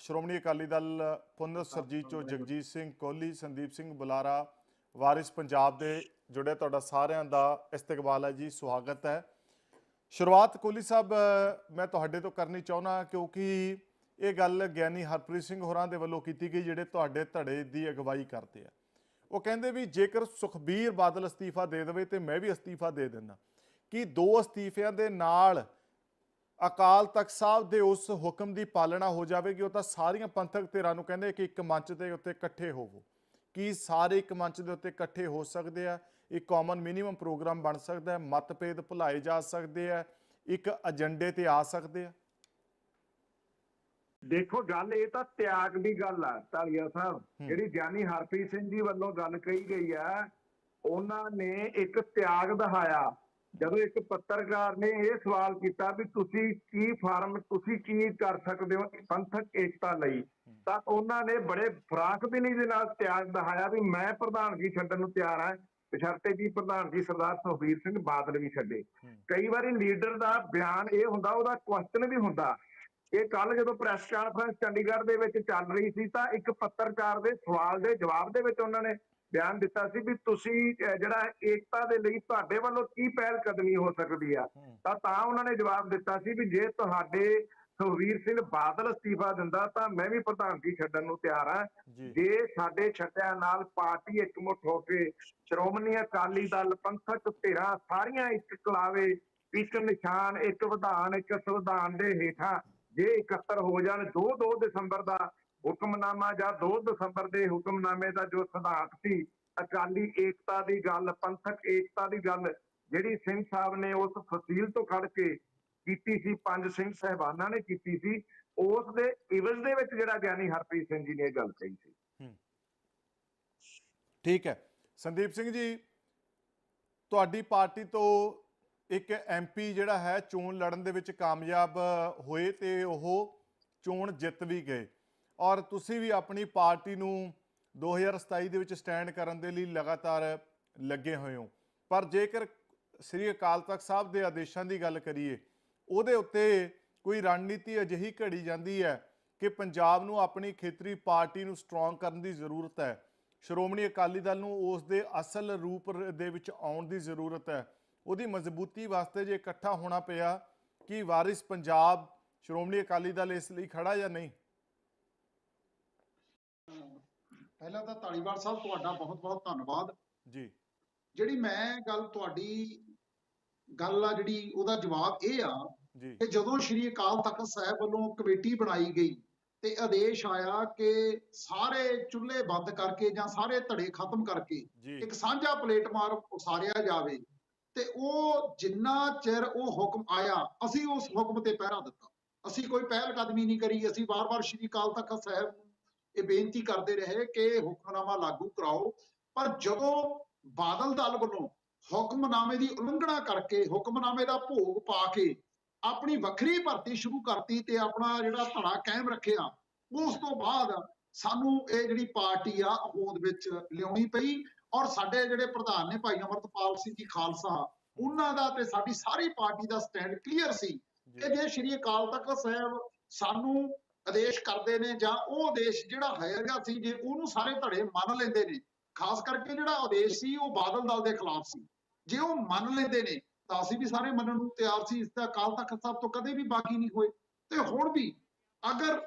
ਸ਼੍ਰੋਮਣੀ ਅਕਾਲੀ ਦਲ ਪੁੰਨਰ ਸਰਜੀਤ ਚੋ ਜਗਜੀਤ ਸਿੰਘ ਕੋਹਲੀ ਸੰਦੀਪ ਸਿੰਘ ਬੁਲਾਰਾ, ਵਾਰਿਸ ਪੰਜਾਬ ਦੇ ਜੁੜੇ ਤੁਹਾਡਾ ਸਾਰਿਆਂ ਦਾ ਇਸਤਕਬਾਲ ਹੈ ਜੀ, ਸਵਾਗਤ ਹੈ। ਸ਼ੁਰੂਆਤ ਕੋਹਲੀ ਸਾਹਿਬ ਮੈਂ ਤੁਹਾਡੇ ਤੋਂ ਕਰਨੀ ਚਾਹੁੰਦਾ ਕਿਉਂਕਿ ਇਹ ਗੱਲ ਗਿਆਨੀ ਹਰਪ੍ਰੀਤ ਸਿੰਘ ਹੋਰਾਂ ਦੇ ਵੱਲੋਂ ਕੀਤੀ ਗਈ, ਜਿਹੜੇ ਤੁਹਾਡੇ ਧੜੇ ਦੀ ਅਗਵਾਈ ਕਰਦੇ ਆ। ਉਹ ਕਹਿੰਦੇ ਵੀ ਜੇਕਰ ਸੁਖਬੀਰ ਬਾਦਲ ਅਸਤੀਫਾ ਦੇ ਦੇਵੇ ਤੇ ਮੈਂ ਵੀ ਅਸਤੀਫਾ ਦੇ ਦਿੰਦਾ। ਕਿ ਦੋ ਅਸਤੀਫਿਆਂ ਦੇ ਨਾਲ ਅਕਾਲ ਤਖਤ ਸਾਹਿਬ ਦੇ ਉਸ ਹੁਕਮ ਦੀ ਪਾਲਣਾ ਹੋ ਜਾਵੇਗੀ ਉਹ ਤਾਂ ਸਾਰੀਆਂ ਪੰਥਕ ਧਿਰਾਂ ਨੂੰ ਕਹਿੰਦੇ ਕਿ ਇੱਕ ਮੰਚ ਦੇ ਉੱਤੇ ਇਕੱਠੇ ਹੋਵੋ। ਕੀ ਸਾਰੇ ਇੱਕ ਮੰਚ ਦੇ ਉੱਤੇ ਇਕੱਠੇ ਹੋ ਸਕਦੇ ਆ? ਇੱਕ ਕਾਮਨ ਮਿਨੀਮਮ ਪ੍ਰੋਗਰਾਮ ਬਣ ਸਕਦਾ ਹੈ ਮਤਭੇਦ ਭੁਲਾਏ ਜਾ ਸਕਦੇ ਆ ਇੱਕ ਏਜੰਡੇ ਤੇ ਆ ਸਕਦੇ ਆ? ਦੇਖੋ ਗੱਲ ਇਹ ਤਾਂ ਤਿਆਗ ਦੀ ਗੱਲ ਆ ਢਾਲੀਆ ਸਾਹਿਬ। ਜਿਹੜੀ ਗਿਆਨੀ ਹਰਪ੍ਰੀਤ ਸਿੰਘ ਜੀ ਵੱਲੋਂ ਗੱਲ ਕਹੀ ਗਈ ਆ ਉਹਨਾਂ ਨੇ ਇੱਕ ਤਿਆਗ ਦਿਖਾਇਆ। ਜਦੋਂ ਇੱਕ ਪੱਤਰਕਾਰ ਨੇ ਇਹ ਸਵਾਲ ਕੀਤਾ ਵੀ ਤੁਸੀਂ ਕੀ ਫਾਰਮ ਤੁਸੀਂ ਕੀ ਕਰ ਸਕਦੇ ਹੋ ਪੰਥਕ ਏਕਤਾ ਲਈ ਤਾਂ ਉਹਨਾਂ ਨੇ ਬੜੇ ਫਰਾਕ ਦਿਨੀ ਦੇ ਨਾਲ ਤਿਆਗ ਦਿਖਾਇਆ ਵੀ ਮੈਂ ਪ੍ਰਧਾਨਗੀ ਛੱਡਣ ਨੂੰ ਤਿਆਰ ਹਾਂ। ਬਸ਼ਰਤੇ ਜੀ ਪ੍ਰਧਾਨਗੀ ਸਰਦਾਰ ਸੁਖਬੀਰ ਸਿੰਘ ਬਾਦਲ ਵੀ ਛੱਡੇ। ਕਈ ਵਾਰੀ ਲੀਡਰ ਦਾ ਬਿਆਨ ਇਹ ਹੁੰਦਾ ਉਹਦਾ ਕੁਐਸਚਨ ਵੀ ਹੁੰਦਾ। ਇਹ ਕੱਲ ਜਦੋਂ ਪ੍ਰੈਸ ਕਾਨਫਰੰਸ ਚੰਡੀਗੜ੍ਹ ਦੇ ਵਿੱਚ ਚੱਲ ਰਹੀ ਸੀ ਤਾਂ ਇੱਕ ਪੱਤਰਕਾਰ ਦੇ ਸਵਾਲ ਦੇ ਜਵਾਬ ਦੇ ਵਿੱਚ ਉਹਨਾਂ ਨੇ ਬਿਆਨ ਦਿੱਤਾ ਸੀ ਵੀ ਤੁਸੀਂ ਜਿਹੜਾ ਏਕਤਾ ਦੇ ਲਈ ਤੁਹਾਡੇ ਵੱਲੋਂ ਕੀ ਪਹਿਲ ਕਦਮੀ ਹੋ ਸਕਦੀ ਆ? ਤਾਂ ਤਾਂ ਉਹਨਾਂ ਨੇ ਜਵਾਬ ਦਿੱਤਾ ਸੀ ਵੀ ਜੇ ਤੁਹਾਡੇ ਸੁਖਵੀਰ ਸਿੰਘ ਬਾਦਲ ਅਸਤੀਫਾ ਦਿੰਦਾ ਤਾਂ ਮੈਂ ਵੀ ਪ੍ਰਧਾਨਗੀ ਛੱਡਣ ਨੂੰ ਤਿਆਰ ਹਾਂ ਜੀ। ਸਾਡੇ ਛੱਡਿਆਂ ਨਾਲ ਪਾਰਟੀ ਇਕਮੁੱਠ ਹੋ ਕੇ ਸ਼੍ਰੋਮਣੀ ਅਕਾਲੀ ਦਲ ਪੰਥਕ ਧਿਰਾਂ ਸਾਰੀਆਂ ਇੱਕ ਕਲਾਵੇ ਇੱਕ ਨਿਸ਼ਾਨ ਇੱਕ ਵਿਧਾਨ ਇੱਕ ਸੰਵਿਧਾਨ ਦੇ ਹੇਠਾਂ ਜੇ ਇਕੱਤਰ ਹੋ ਜਾਣ 2-2 ਦਸੰਬਰ ਦਾ ਹੁਕਮਨਾਮਾ ਜਾਂ 2 ਦਸੰਬਰ ਦੇ ਹੁਕਮਨਾਮੇ ਦਾ ਜੋ ਸਿਧਾਂਤ ਸੀ, ਅਕਾਲੀ ਏਕਤਾ ਦੀ ਗੱਲ, ਪੰਥਕ ਏਕਤਾ ਦੀ ਗੱਲ, ਜਿਹੜੀ ਸਿੰਘ ਸਾਹਿਬ ਨੇ ਉਸ ਫਸੀਲ ਤੋਂ ਖੜ ਕੇ ਕੀਤੀ ਸੀ, ਪੰਜ ਸਿੰਘ ਸਹਿਬਾਨਾਂ ਨੇ ਕੀਤੀ ਸੀ, ਉਸ ਦੇ ਇਵਜ਼ ਦੇ ਵਿੱਚ ਜਿਹੜਾ ਗਿਆਨੀ ਹਰਪ੍ਰੀਤ ਸਿੰਘ ਜੀ ਨੇ ਇਹ ਗੱਲ ਕਹੀ ਸੀ। ਠੀਕ ਹੈ। ਸੰਦੀਪ ਸਿੰਘ ਜੀ, ਤੁਹਾਡੀ ਪਾਰਟੀ ਤੋਂ ਇੱਕ ਐਮਪੀ ਜਿਹੜਾ ਹੈ, ਚੋਣ ਲੜਨ ਦੇ ਵਿੱਚ ਕਾਮਯਾਬ ਹੋਏ ਤੇ ਉਹ ਚੋਣ ਜਿੱਤ ਵੀ ਗਏ। ਔਰ ਤੁਸੀਂ ਵੀ ਆਪਣੀ ਪਾਰਟੀ ਨੂੰ 2027 ਦੇ ਵਿੱਚ ਸਟੈਂਡ ਕਰਨ ਦੇ ਲਈ ਲਗਾਤਾਰ ਲੱਗੇ ਹੋਏ ਹੋ। ਪਰ ਜੇਕਰ ਸ੍ਰੀ ਅਕਾਲ ਤਖਤ ਸਾਹਿਬ ਦੇ ਆਦੇਸ਼ਾਂ ਦੀ ਗੱਲ ਕਰੀਏ, ਉਹਦੇ ਉੱਤੇ ਕੋਈ ਰਣਨੀਤੀ ਅਜਿਹੀ ਘੜੀ ਜਾਂਦੀ ਹੈ ਕਿ ਪੰਜਾਬ ਨੂੰ ਆਪਣੀ ਖੇਤਰੀ ਪਾਰਟੀ ਨੂੰ ਸਟਰੋਂਗ ਕਰਨ ਦੀ ਜ਼ਰੂਰਤ ਹੈ। ਸ਼੍ਰੋਮਣੀ ਅਕਾਲੀ ਦਲ ਨੂੰ ਉਸ ਦੇ ਅਸਲ ਰੂਪ ਦੇ ਵਿੱਚ ਆਉਣ ਦੀ ਜ਼ਰੂਰਤ ਹੈ। ਉਹਦੀ ਮਜ਼ਬੂਤੀ ਵਾਸਤੇ ਜੇ ਇਕੱਠਾ ਹੋਣਾ ਪਿਆ ਕਿ ਵਾਰਿਸ ਪੰਜਾਬ ਸ਼੍ਰੋਮਣੀ ਅਕਾਲੀ ਦਲ ਇਸ ਲਈ ਖੜਾ ਜਾਂ ਨਹੀਂ? ਪਹਿਲਾਂ ਤਾਂ ਧਾਲੀਵਾਲ ਸਾਹਿਬ ਤੁਹਾਡਾ ਬਹੁਤ ਬਹੁਤ ਧੰਨਵਾਦ। ਜੀ। ਜਿਹੜੀ ਮੈਂ ਗੱਲ ਤੁਹਾਡੀ ਗੱਲ ਆ ਜਿਹੜੀ ਉਹਦਾ ਜਵਾਬ ਇਹ ਆ ਕਿ ਜਦੋਂ ਸ਼੍ਰੀ ਅਕਾਲ ਤਖਤ ਸਾਹਿਬ ਵੱਲੋਂ ਕਮੇਟੀ ਬਣਾਈ ਗਈ ਤੇ ਆਦੇਸ਼ ਆਇਆ ਕਿ ਸਾਰੇ ਚੁੱਲ੍ਹੇ ਬੰਦ ਕਰਕੇ ਜਾਂ ਸਾਰੇ ਧੜੇ ਖਤਮ ਕਰਕੇ ਇੱਕ ਸਾਂਝਾ ਪਲੇਟਮਾਰ ਉਸਾਰਿਆ ਜਾਵੇ ਤੇ ਉਹ ਜਿੰਨਾ ਚਿਰ ਉਹ ਹੁਕਮ ਆਇਆ ਅਸੀਂ ਉਸ ਹੁਕਮ ਤੇ ਪਹਿਰਾ ਦਿੱਤਾ। ਅਸੀਂ ਕੋਈ ਪਹਿਲ ਕਦਮੀ ਨਹੀਂ ਕਰੀ ਅਸੀਂ ਵਾਰ-ਵਾਰ ਸ਼੍ਰੀ ਅਕਾਲ ਤਖਤ ਸਾਹਿਬ ਇਹ ਬੇਨਤੀ ਕਰਦੇ ਰਹੇ ਕਿ ਹੁਕਮਨਾਮਾ ਲਾਗੂ ਕਰਾਓ। ਪਰ ਜਦੋਂ ਬਾਦਲ ਦਲ ਵੱਲੋਂ ਹੁਕਮਨਾਮੇ ਦੀ ਉਲੰਘਣਾ ਕਰਕੇ ਹੁਕਮਨਾਮੇ ਦਾ ਭੋਗ ਪਾ ਕੇ ਆਪਣੀ ਵੱਖਰੀ ਭਰਤੀ ਸ਼ੁਰੂ ਕਰਤੀ ਤੇ ਆਪਣਾ ਜਿਹੜਾ ਧੜਾ ਕਾਇਮ ਰੱਖਿਆ ਉਸ ਤੋਂ ਬਾਅਦ ਸਾਨੂੰ ਇਹ ਜਿਹੜੀ ਪਾਰਟੀ ਆ ਹੋਂਦ ਵਿੱਚ ਲਿਆਉਣੀ ਪਈ ਔਰ ਸਾਡੇ ਜਿਹੜੇ ਪ੍ਰਧਾਨ ਨੇ ਭਾਈ ਅਮਰਤਪਾਲ ਸਿੰਘ ਜੀ ਖਾਲਸਾ ਉਹਨਾਂ ਦਾ ਤੇ ਸਾਡੀ ਸਾਰੀ ਪਾਰਟੀ ਦਾ ਸਟੈਂਡ ਕਲੀਅਰ ਸੀ। ਕਿ ਜੇ ਸ਼੍ਰੀ ਅਕਾਲ ਤਖਤ ਸਾਹਿਬ ਸਾਨੂੰ ਆਦੇਸ਼ ਕਰਦੇ ਨੇ ਜਾਂ ਉਹ ਆਦੇਸ਼ ਜਿਹੜਾ ਹੈਗਾ ਸੀ ਜੇ ਉਹਨੂੰ ਸਾਰੇ ਧੜੇ ਮੰਨ ਲੈਂਦੇ ਨੇ, ਖਾਸ ਕਰਕੇ ਜਿਹੜਾ ਆਦੇਸ਼ ਸੀ ਉਹ ਬਾਦਲ ਦਲ ਦੇ ਖਿਲਾਫ ਸੀ। ਜੇ ਉਹ ਮੰਨ ਲੈਂਦੇ ਨੇ, ਤਾਂ ਅਸੀਂ ਵੀ ਸਾਰੇ ਮੰਨਣ ਨੂੰ ਤਿਆਰ ਸੀ, ਇਸ ਦਾ ਅਕਾਲ ਤਖਤ ਸਾਹਿਬ ਤੋਂ ਕਦੇ ਵੀ ਬਾਕੀ ਨਹੀਂ ਹੋਏ। ਤੇ ਹੁਣ ਵੀ ਅਗਰ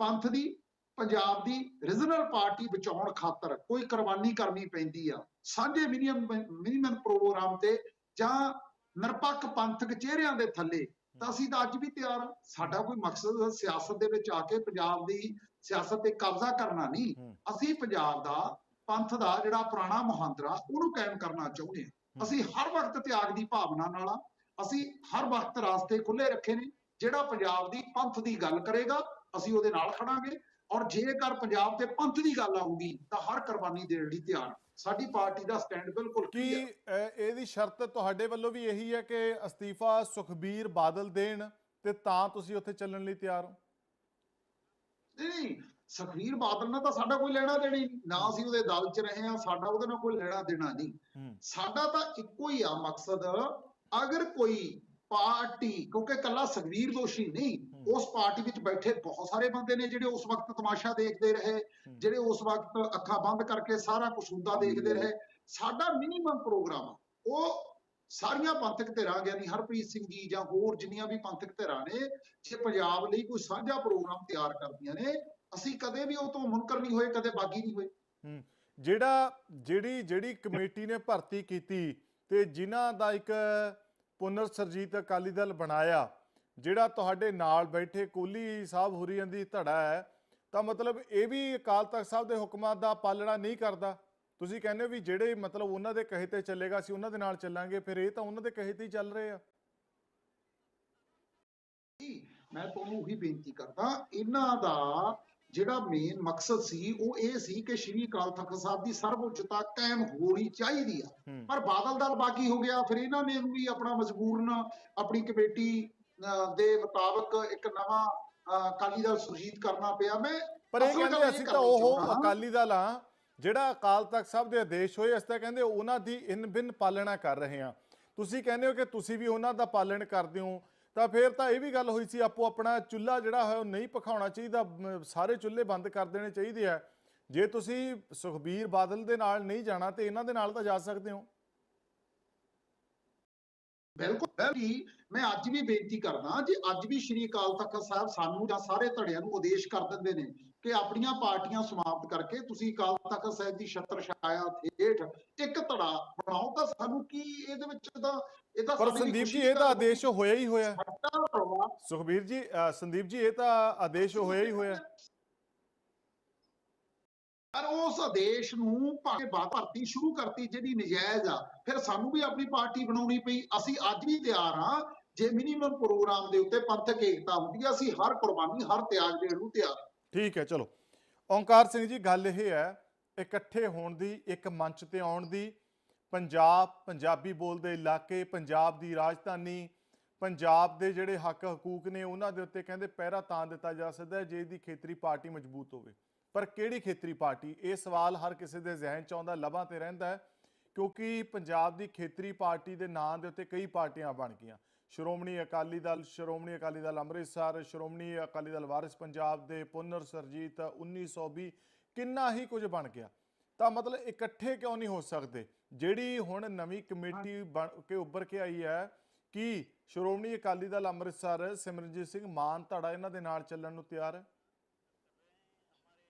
ਪੰਥ ਦੀ, ਪੰਜਾਬ ਦੀ ਰੀਜਨਲ ਪਾਰਟੀ ਬਚਾਉਣ ਖਾਤਰ ਕੋਈ ਕੁਰਬਾਨੀ ਕਰਨੀ ਪੈਂਦੀ ਆ, ਸਾਂਝੇ ਮਿਨੀਮਮ ਮਿਨੀਮਮ ਪ੍ਰੋਗਰਾਮ ਤੇ ਜਾਂ ਨਿਰਪੱਖ ਪੰਥਕ ਚਿਹਰਿਆਂ ਦੇ ਥੱਲੇ ਤਾਂ ਅਸੀਂ ਤਾਂ ਅੱਜ ਵੀ ਤਿਆਰ ਹਾਂ। ਸਾਡਾ ਕੋਈ ਮਕਸਦ ਸਿਆਸਤ ਦੇ ਵਿੱਚ ਆ ਕੇ ਪੰਜਾਬ ਦੀ ਸਿਆਸਤ ਤੇ ਕਬਜ਼ਾ ਕਰਨਾ ਨਹੀਂ। ਅਸੀਂ ਪੰਜਾਬ ਦਾ ਪੰਥ ਦਾ ਜਿਹੜਾ ਪੁਰਾਣਾ ਮੁਹਾਂਦਰਾ ਉਹਨੂੰ ਕਾਇਮ ਕਰਨਾ ਚਾਹੁੰਦੇ ਹਾਂ। ਅਸੀਂ ਹਰ ਵਕਤ ਤਿਆਗ ਦੀ ਭਾਵਨਾ ਨਾਲ ਆ। ਅਸੀਂ ਹਰ ਵਕਤ ਰਾਸਤੇ ਖੁੱਲੇ ਰੱਖੇ ਨੇ। ਜਿਹੜਾ ਪੰਜਾਬ ਦੀ ਪੰਥ ਦੀ ਗੱਲ ਕਰੇਗਾ ਅਸੀਂ ਉਹਦੇ ਨਾਲ ਖੜਾਂਗੇ। ਔਰ ਜੇਕਰ ਪੰਜਾਬ ਤੇ ਪੰਥ ਦੀ ਗੱਲ ਆਊਗੀ ਤਾਂ ਹਰ ਕੁਰਬਾਨੀ ਦੇਣ ਲਈ ਤਿਆਰ। ਸਾਡੀ ਪਾਰਟੀ ਦਾ ਸਟੈਂਡ ਬਿਲਕੁਲ ਕੀ ਇਹਦੀ ਸ਼ਰਤ ਤੁਹਾਡੇ ਵੱਲੋਂ ਵੀ ਇਹੀ ਹੈ ਕਿ ਅਸਤੀਫਾ ਸੁਖਬੀਰ ਬਾਦਲ ਦੇਣ ਤੇ ਤਾਂ ਤੁਸੀਂ ਉੱਥੇ ਚੱਲਣ ਲਈ ਤਿਆਰ ਹੋ? ਨਹੀਂ ਸੁਖਬੀਰ ਬਾਦਲ ਨਾਲ ਤਾਂ ਸਾਡਾ ਕੋਈ ਲੈਣਾ ਦੇਣਾ ਨਹੀਂ। ਨਾ ਅਸੀਂ ਉਹਦੇ ਦਲ 'ਚ ਰਹੇ ਹਾਂ ਸਾਡਾ ਉਹਦੇ ਨਾਲ ਕੋਈ ਲੈਣਾ ਦੇਣਾ ਨਹੀਂ। ਸਾਡਾ ਤਾਂ ਇੱਕੋ ਹੀ ਆ ਮਕਸਦ ਅਗਰ ਕੋਈ ਪਾਰਟੀ ਕਿਉਂਕਿ ਕੱਲਾ ਸੁਖਬੀਰ ਦੋਸ਼ੀ ਨਹੀਂ ਉਸ ਪਾਰਟੀ ਵਿੱਚ ਬੈਠੇ ਬਹੁਤ ਸਾਰੇ ਬੰਦੇ ਨੇ ਜਿਹੜੇ ਉਸ ਵਕਤ ਤਮਾਸ਼ਾ ਦੇਖਦੇ ਰਹੇ ਜਿਹੜੇ ਉਸ ਵਕਤ ਅੱਖਾਂ ਬੰਦ ਕਰਕੇ ਸਾਰਾ ਕੁਝ ਹੁੰਦਾ ਦੇਖਦੇ ਰਹੇ। ਸਾਡਾ ਮਿਨੀਮਮ ਪ੍ਰੋਗਰਾਮ ਉਹ ਸਾਰੀਆਂ ਪੰਥਕ ਧਿਰਾਂ ਗਿਆਨੀ ਹਰਪ੍ਰੀਤ ਸਿੰਘ ਜੀ ਜਾਂ ਹੋਰ ਜਿੰਨੀਆਂ ਵੀ ਪੰਥਕ ਧਿਰਾਂ ਨੇ ਜੇ ਪੰਜਾਬ ਲਈ ਕੋਈ ਸਾਂਝਾ ਪ੍ਰੋਗਰਾਮ ਤਿਆਰ ਕਰਦੀਆਂ ਨੇ ਅਸੀਂ ਕਦੇ ਵੀ ਉਹ ਤੋਂ ਮੁਨਕਰ ਨਹੀਂ ਹੋਏ ਕਦੇ ਬਾਗੀ ਨਹੀਂ ਹੋਏ। ਜਿਹੜਾ ਜਿਹੜੀ ਜਿਹੜੀ ਕਮੇਟੀ ਨੇ ਭਰਤੀ ਕੀਤੀ ਤੇ ਜਿਨ੍ਹਾਂ ਦਾ ਇੱਕ ਪੁਨਰ ਸਰਜੀਤ ਅਕਾਲੀ ਦਲ ਬਣਾਇਆ ਜਿਹੜਾ ਤੁਹਾਡੇ ਨਾਲ ਬੈਠੇ ਕੋਲੀ ਸਾਹਿਬ ਹੁਰੀਆਂ ਦੀ ਧੜਾ ਹੈ ਤਾਂ ਮਤਲਬ ਇਹ ਵੀ ਅਕਾਲ ਤਖਤ ਸਾਹਿਬ ਦੇ ਹੁਕਮਾਂ ਦਾ ਪਾਲਣਾ ਨਹੀਂ ਕਰਦਾ। ਤੁਸੀਂ ਕਹਿੰਦੇ ਹੋ ਵੀ ਜਿਹੜੇ ਮਤਲਬ ਉਹਨਾਂ ਦੇ ਕਹੇ ਤੇ ਚੱਲੇਗਾ ਅਸੀਂ ਉਹਨਾਂ ਦੇ ਨਾਲ ਚੱਲਾਂਗੇ ਫਿਰ ਇਹ ਤਾਂ ਉਹਨਾਂ ਦੇ ਕਹੇ ਤੇ ਹੀ ਚੱਲ ਰਹੇ ਆ। ਮੈਂ ਤੁਹਾਨੂੰ ਉਹੀ ਬੇਨਤੀ ਕਰਦਾ ਇਹਨਾਂ ਦਾ ਜਿਹੜਾ ਮੇਨ ਮਕਸਦ ਸੀ ਉਹ ਇਹ ਸੀ ਕਿ ਸ਼੍ਰੀ ਅਕਾਲ ਤਖਤ ਸਾਹਿਬ ਦੀ ਸਰਵਉੱਚਤਾ ਕਾਇਮ ਹੋਣੀ ਚਾਹੀਦੀ ਆ। ਪਰ ਬਾਦਲ ਦਲ ਬਾਗੀ ਹੋ ਗਿਆ ਫਿਰ ਇਹਨਾਂ ਨੇ ਵੀ ਆਪਣਾ ਮਜਬੂਰਨ ਆਪਣੀ ਕਮੇਟੀ ਦੇ ਮੁਤਾਬਕ ਇੱਕ ਨਵਾਂ ਅਕਾਲੀ ਦਲ ਸੁਰਜੀਤ ਕਰਨਾ ਪਿਆ। ਮੈਂ ਪਰ ਇਹ ਕਹਿੰਦੇ ਅਸੀਂ ਤਾਂ ਉਹ। ਅਕਾਲੀ ਦਲ ਆ ਜਿਹੜਾ ਅਕਾਲ ਤਖਤ ਸਾਹਿਬ ਦੇ ਆਦੇਸ਼ ਹੋਏ ਅਸੀਂ ਤਾਂ ਕਹਿੰਦੇ ਉਹਨਾਂ ਦੀ ਇਨ ਬਿਨ ਪਾਲਣਾ ਕਰ ਰਹੇ ਆ ਤੁਸੀਂ ਕਹਿੰਦੇ ਹੋ ਕਿ ਤੁਸੀਂ ਵੀ ਉਹਨਾਂ ਦਾ ਪਾਲਣ ਕਰਦੇ ਹੋ ਤਾਂ ਫਿਰ ਤਾਂ ਇਹ ਵੀ ਗੱਲ ਹੋਈ ਸੀ ਆਪੋ ਆਪਣਾ ਚੁੱਲ੍ਹਾ ਜਿਹੜਾ ਹੈ ਉਹ ਨਹੀਂ ਪਖਾਉਣਾ ਚਾਹੀਦਾ ਸਾਰੇ ਚੁੱਲ੍ਹੇ ਬੰਦ ਕਰ ਦੇਣੇ ਚਾਹੀਦੇ ਆ। ਜੇ ਤੁਸੀਂ ਸੁਖਬੀਰ ਬਾਦਲ ਦੇ ਨਾਲ ਨਹੀਂ ਜਾਣਾ ਤੇ ਇਹਨਾਂ ਦੇ ਨਾਲ ਤਾਂ ਜਾ ਸਕਦੇ ਹੋ। ਬਿਲਕੁਲ ਵੀ ਮੈਂ ਅੱਜ ਵੀ ਬੇਨਤੀ ਕਰਦਾ ਜੇ ਅੱਜ ਵੀ ਸ਼੍ਰੀ ਅਕਾਲ ਤਖਤ ਸਾਹਿਬ ਸਾਨੂੰ ਜਾਂ ਸਾਰੇ ਧੜਿਆਂ ਨੂੰ ਆਦੇਸ਼ ਕਰ ਦਿੰਦੇ ਨੇ ਕਿ ਆਪਣੀਆਂ ਪਾਰਟੀਆਂ ਸਮਾਪਤ ਕਰਕੇ ਤੁਸੀਂ ਅਕਾਲ ਤਖਤ ਸਾਹਿਬ ਦੀ ਛਤਰ ਛਾਇਆ ਹੇਠ ਇੱਕ ਧੜਾ ਬਣਾਓ ਤਾਂ ਸਾਨੂੰ ਕੀ ਇਹਦੇ ਵਿੱਚ ਤਾਂ ਇਹ ਤਾਂ ਪਰ ਸੰਦੀਪ ਜੀ ਇਹ ਤਾਂ ਆਦੇਸ਼ ਹੋਇਆ ਹੀ ਹੋਇਆ। ਸੁਖਬੀਰ ਜੀ ਸੰਦੀਪ ਜੀ ਇਹ ਤਾਂ ਆਦੇਸ਼ ਹੋਇਆ ਹੀ ਹੋਇਆ। ਪਰ ਉਸ ਆਦੇਸ਼ ਨੂੰ ਭਾਵੇਂ ਸ਼ੁਰੂ ਕਰਤੀ, ਜਿਹੜੀ ਨਜਾਇਜ਼ ਆ, ਫਿਰ ਸਾਨੂੰ ਵੀ ਆਪਣੀ ਪਾਰਟੀ ਬਣਾਉਣੀ ਪਈ। ਅਸੀਂ ਅੱਜ ਵੀ ਤਿਆਰ ਹਾਂ, ਜੇ ਮਿਨੀਮਮ ਪ੍ਰੋਗਰਾਮ ਦੇ ਉੱਤੇ ਪੰਥਕ ਏਕਤਾ ਹੁੰਦੀ ਆ, ਅਸੀਂ ਹਰ ਕੁਰਬਾਨੀ, ਹਰ ਤਿਆਗ ਦੇਣ ਨੂੰ ਤਿਆਰ ਠੀਕ ਹੈ, ਚਲੋ। ਓਂਕਾਰ ਸਿੰਘ ਜੀ, ਗੱਲ ਇਹ ਹੈ, ਇਕੱਠੇ ਹੋਣ ਦੀ, ਇੱਕ ਮੰਚ ਤੇ ਆਉਣ ਦੀ, ਪੰਜਾਬ, ਪੰਜਾਬੀ ਬੋਲਦੇ ਇਲਾਕੇ, ਪੰਜਾਬ ਦੀ ਰਾਜਧਾਨੀ, ਪੰਜਾਬ ਦੇ ਜਿਹੜੇ ਹੱਕ ਹਕੂਕ ਨੇ, ਉਹਨਾਂ ਦੇ ਉੱਤੇ ਕਹਿੰਦੇ ਪਹਿਰਾ ਤਾਂ ਦਿੱਤਾ ਜਾ ਸਕਦਾ ਜੇ ਦੀ ਖੇਤਰੀ ਪਾਰਟੀ ਮਜ਼ਬੂਤ ਹੋਵੇ। ਪਰ ਕਿਹੜੀ ਖੇਤਰੀ ਪਾਰਟੀ? ਇਹ ਸਵਾਲ ਹਰ ਕਿਸੇ ਦੇ ਜ਼ਿਹਨ 'ਚ ਆਉਂਦਾ ਲਬਾਂ ਤੇ ਰਹਿੰਦਾ ਹੈ ਕਿਉਂਕਿ ਪੰਜਾਬ ਦੀ ਖੇਤਰੀ ਪਾਰਟੀ ਦੇ ਨਾਂ ਦੇ ਉੱਤੇ ਕਈ ਪਾਰਟੀਆਂ ਬਣ ਗਈਆਂ। ਸ਼੍ਰੋਮਣੀ ਅਕਾਲੀ ਦਲ ਸ਼੍ਰੋਮਣੀ ਅਕਾਲੀ ਦਲ ਅੰਮ੍ਰਿਤਸਰ ਸ਼੍ਰੋਮਣੀ ਅਕਾਲੀ ਦਲ ਵਾਰਿਸ ਪੰਜਾਬ ਦੇ ਪੁਨਰ ਸਰਜੀਤ 1920 ਕਿੰਨਾ ਹੀ ਕੁਝ ਬਣ ਗਿਆ। ਤਾਂ ਮਤਲਬ ਇਕੱਠੇ ਕਿਉਂ ਨਹੀਂ ਹੋ ਸਕਦੇ? ਜਿਹੜੀ ਹੁਣ ਨਵੀਂ ਕਮੇਟੀ ਬਣ ਕੇ ਉੱਭਰ ਕੇ ਆਈ ਹੈ ਕਿ ਸ਼੍ਰੋਮਣੀ ਅਕਾਲੀ ਦਲ ਅੰਮ੍ਰਿਤਸਰ ਸਿਮਰਨਜੀਤ ਸਿੰਘ ਮਾਨ ਧੜਾ ਇਹਨਾਂ ਦੇ ਨਾਲ ਚੱਲਣ ਨੂੰ ਤਿਆਰ ਹੈ?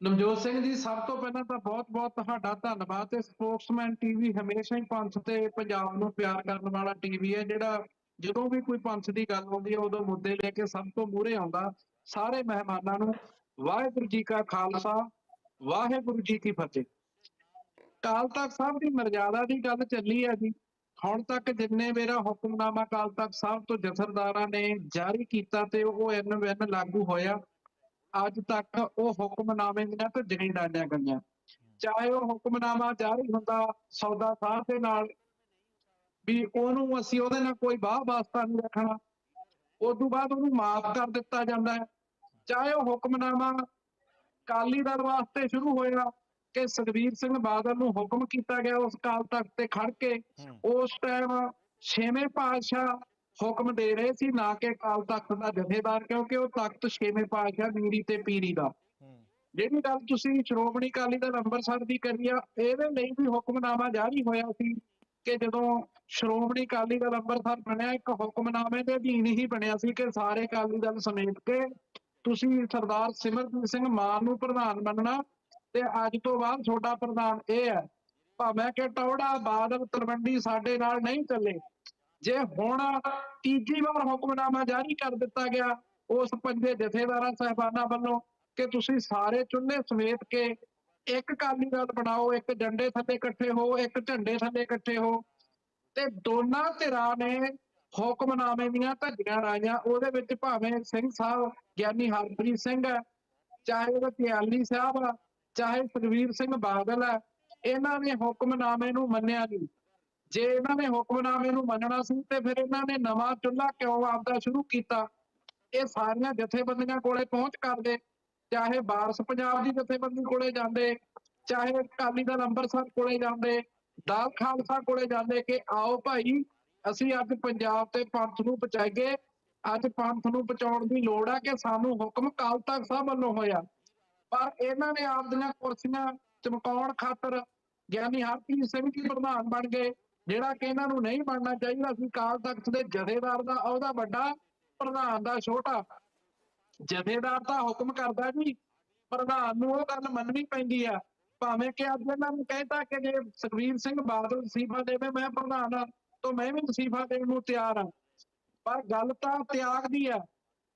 ਨਵਜੋਤ ਸਿੰਘ ਜੀ, ਸਭ ਤੋਂ ਪਹਿਲਾਂ ਤਾਂ ਬਹੁਤ-ਬਹੁਤ ਤੁਹਾਡਾ ਧੰਨਵਾਦ। ਤੇ ਸਪੋਕਸਮੈਨ ਟੀਵੀ ਹਮੇਸ਼ਾ ਹੀ ਪੰਥ ਤੇ ਪੰਜਾਬ ਨੂੰ ਪਿਆਰ ਕਰਨ ਵਾਲਾ ਟੀਵੀ ਹੈ, ਜਿਹੜਾ ਜਦੋਂ ਵੀ ਕੋਈ ਪੰਥ ਦੀ ਗੱਲ ਆਉਂਦੀ ਹੈ, ਉਦੋਂ ਮੁੱਦੇ ਲੈ ਕੇ ਸਭ ਤੋਂ ਮੂਹਰੇ ਆਉਂਦਾ। ਸਾਰੇ ਮਹਿਮਾਨਾਂ ਨੂੰ ਵਾਹਿਗੁਰੂ ਜੀ ਕਾ ਖਾਲਸਾ, ਵਾਹਿਗੁਰੂ ਜੀ ਕੀ ਫਤਿਹ। ਕਾਲ ਤਖਤ ਸਾਹਿਬ ਦੀ ਮਰਜ਼ਾਦਾ ਦੀ ਗੱਲ ਚੱਲੀ ਹੈ ਜੀ। ਹੁਣ ਤੱਕ ਜਿੰਨੇ ਮੇਰਾ ਹੁਕਮਨਾਮਾ ਕਾਲ ਤਖਤ ਸਾਹਿਬ ਤੋਂ ਜਥੇਦਾਰਾਂ ਨੇ ਜਾਰੀ ਕੀਤਾ ਤੇ ਉਹ ਐਨ ਵੈਨ ਲਾਗੂ ਹੋਇਆ। ਅੱਜ ਤੱਕ ਉਹ ਹੁਕਮਨਾਮੇ ਦੀਆਂ ਧੱਜਣੀ ਡਾਂਡਿਆ ਗਈਆਂ। ਚਾਹੇ ਉਹ ਹੁਕਮਨਾਮਾ ਜਾਰੀ ਹੁੰਦਾ ਸੌਦਾ ਸਾਹਿਬ ਦੇ ਨਾਲ ਵੀ ਉਹਨੂੰ ਅਸੀਂ ਉਹਦੇ ਨਾਲ ਕੋਈ ਬਾਹ ਵਾਸਤਾ ਨਹੀਂ ਰੱਖਣਾ। ਉਸ ਤੋਂ ਬਾਅਦ ਉਹਨੂੰ ਮਾਫ ਕਰ ਦਿੱਤਾ ਜਾਂਦਾ ਹੈ। ਚਾਹੇ ਉਹ ਹੁਕਮਨਾਮਾ ਕਾਲੀ ਦਲ ਵਾਸਤੇ ਸ਼ੁਰੂ ਹੋਇਆ ਕਿ ਸੁਖਬੀਰ ਸਿੰਘ ਬਾਦਲ ਨੂੰ ਹੁਕਮ ਕੀਤਾ ਗਿਆ ਉਸ ਕਾਲ ਤਖਤ ਤੇ ਖੜ ਕੇ ਉਸ ਟਾਈਮ ਛੇਵੇਂ ਪਾਤਸ਼ਾਹ ਹੁਕਮ ਦੇ ਰਹੇ ਸੀ ਨਾ ਕਿ ਕਾਲ ਤਖਤ ਦਾ ਜਥੇਦਾਰ ਕਿਉਂਕਿ ਉਹ ਤਖਤ ਛੇਵੇਂ ਪਾਤਸ਼ਾਹ ਮੀਰੀ ਤੇ ਪੀਰੀ ਦਾ। ਜਿਹੜੀ ਗੱਲ ਤੁਸੀਂ ਸ਼੍ਰੋਮਣੀ ਅਕਾਲੀ ਦਲ ਅੰਮ੍ਰਿਤਸਰ ਦੀ ਕਰੀ ਆ ਇਹਦੇ ਲਈ ਵੀ ਹੁਕਮਨਾਮਾ ਜਾਰੀ ਹੋਇਆ ਸੀ ਕਿ ਜਦੋਂ ਸ਼੍ਰੋਮਣੀ ਅਕਾਲੀ ਦਲ ਅੰਮ੍ਰਿਤਸਰ ਬਣਿਆ ਇੱਕ ਹੁਕਮਨਾਮੇ ਦੇ ਅਧੀਨ ਹੀ ਬਣਿਆ ਸੀ ਕਿ ਸਾਰੇ ਅਕਾਲੀ ਦਲ ਸਮੇਤ ਕੇ ਤੁਸੀਂ ਸਰਦਾਰ ਸਿਮਰਜੀਤ ਸਿੰਘ ਮਾਨ ਨੂੰ ਪ੍ਰਧਾਨ ਮੰਨਣਾ। ਤੇ ਅੱਜ ਤੋਂ ਬਾਅਦ ਤੁਹਾਡਾ ਪ੍ਰਧਾਨ ਇਹ ਹੈ ਭਾਵੇਂ ਕਿ ਟੌੜਾ ਬਾਦਲ ਤਲਵੰਡੀ ਸਾਡੇ ਨਾਲ ਨਹੀਂ ਚੱਲੇ ਜੇ ਹੁਣ ਤੀਜੀ ਵਾਰ ਹੁਕਮਨਾਮਾ ਜਾਰੀ ਕਰ ਦਿੱਤਾ ਗਿਆ, ਉਸ ਪੰਜੇ ਜਥੇਦਾਰਾਂ, ਸਾਹਿਬਾਨਾਂ ਵੱਲੋਂ ਕਿ ਤੁਸੀਂ ਸਾਰੇ ਚੁੰਨੇ ਸਮੇਤ ਕੇ ਇੱਕ ਕਾਲੀ ਦਲ ਬਣਾਓ, ਇੱਕ ਡੰਡੇ ਥੱਲੇ ਇਕੱਠੇ ਹੋ, ਇੱਕ ਝੰਡੇ ਥੱਲੇ ਇਕੱਠੇ ਹੋ। ਤੇ ਦੋਨਾਂ ਧਿਰਾਂ ਨੇ ਹੁਕਮਨਾਮੇ ਦੀਆਂ ਧੱਜੀਆਂ ਰਾਈਆਂ ਉਹਦੇ ਵਿੱਚ ਭਾਵੇਂ ਸਿੰਘ ਸਾਹਿਬ, ਗਿਆਨੀ ਹਰਪ੍ਰੀਤ ਸਿੰਘ ਹੈ, ਚਾਹੇ ਉਹ ਪਿਆਲੀ ਸਾਹਿਬ ਆ, ਚਾਹੇ ਸੁਖਵੀਰ ਸਿੰਘ ਬਾਦਲ ਹੈ, ਇਹਨਾਂ ਨੇ ਹੁਕਮਨਾਮੇ ਨੂੰ ਮੰਨਿਆ ਨਹੀਂ। ਜੇ ਇਹਨਾਂ ਨੇ ਹੁਕਮਨਾਮੇ ਨੂੰ ਮੰਨਣਾ ਸੀ ਤੇ ਫਿਰ ਇਹਨਾਂ ਨੇ ਨਵਾਂ ਚੁੱਲ੍ਹਾ ਕਿਉਂ ਆਪਦਾ ਸ਼ੁਰੂ ਕੀਤਾ? ਇਹ ਸਾਰੀਆਂ ਜਥੇਬੰਦੀਆਂ ਕੋਲੇ ਪਹੁੰਚ ਕਰਦੇ। ਚਾਹੇ ਵਾਰਸ ਪੰਜਾਬ ਦੀ ਜਥੇਬੰਦੀ ਕੋਲੇ ਜਾਂਦੇ, ਚਾਹੇ ਅਕਾਲੀ ਦਲ ਅੰਮ੍ਰਿਤਸਰ ਕੋਲੇ ਜਾਂਦੇ, ਦਾਲ ਖਾਲਸਾ ਕੋਲੇ ਜਾਂਦੇ ਕਿ ਆਓ ਭਾਈ, ਅਸੀਂ ਅੱਜ ਪੰਜਾਬ ਤੇ ਪੰਥ ਨੂੰ ਬਚਾਈਏ, ਅੱਜ ਪੰਥ ਨੂੰ ਬਚਾਉਣ ਦੀ ਲੋੜ ਆ ਕਿ ਸਾਨੂੰ ਹੁਕਮ ਕਾਲ ਤਖਤ ਸਾਹਿਬ ਵੱਲੋਂ ਹੋਇਆ। ਪਰ ਇਹਨਾਂ ਨੇ ਆਪਦੀਆਂ ਕੁਰਸੀਆਂ ਚਮਕਾਉਣ ਖਾਤਰ ਗਿਆਨੀ ਹਰਪ੍ਰੀਤ ਸਿੰਘ ਜੀ ਪ੍ਰਧਾਨ ਬਣ ਗਏ। ਜਿਹੜਾ ਕਿ ਇਹਨਾਂ ਨੂੰ ਨਹੀਂ ਮੰਨਣਾ ਚਾਹੀਦਾ ਸੀ, ਕਾਲ ਤਖਤ ਦੇ ਜਥੇਦਾਰ ਦਾ, ਉਹਦਾ ਵੱਡਾ ਪ੍ਰਧਾਨ ਦਾ ਛੋਟਾ। ਜਥੇਦਾਰ ਤਾਂ ਹੁਕਮ ਕਰਦਾ ਜੀ, ਪ੍ਰਧਾਨ ਨੂੰ ਉਹ ਗੱਲ ਮੰਨਣੀ ਪੈਂਦੀ ਆ। ਭਾਵੇਂ ਕਿ ਅੱਜ ਇਹਨਾਂ ਨੂੰ ਕਹਿਤਾ ਕਿ ਜੇ ਸੁਖਵੀਰ ਸਿੰਘ ਬਾਦਲ ਅਸਤੀਫਾ ਦੇਵੇ, ਮੈਂ ਪ੍ਰਧਾਨ ਆ, ਤਾਂ ਮੈਂ ਵੀ ਅਸਤੀਫਾ ਦੇਣ ਨੂੰ ਤਿਆਰ ਆ। ਪਰ ਗੱਲ ਤਾਂ ਤਿਆਗ ਦੀ ਆ।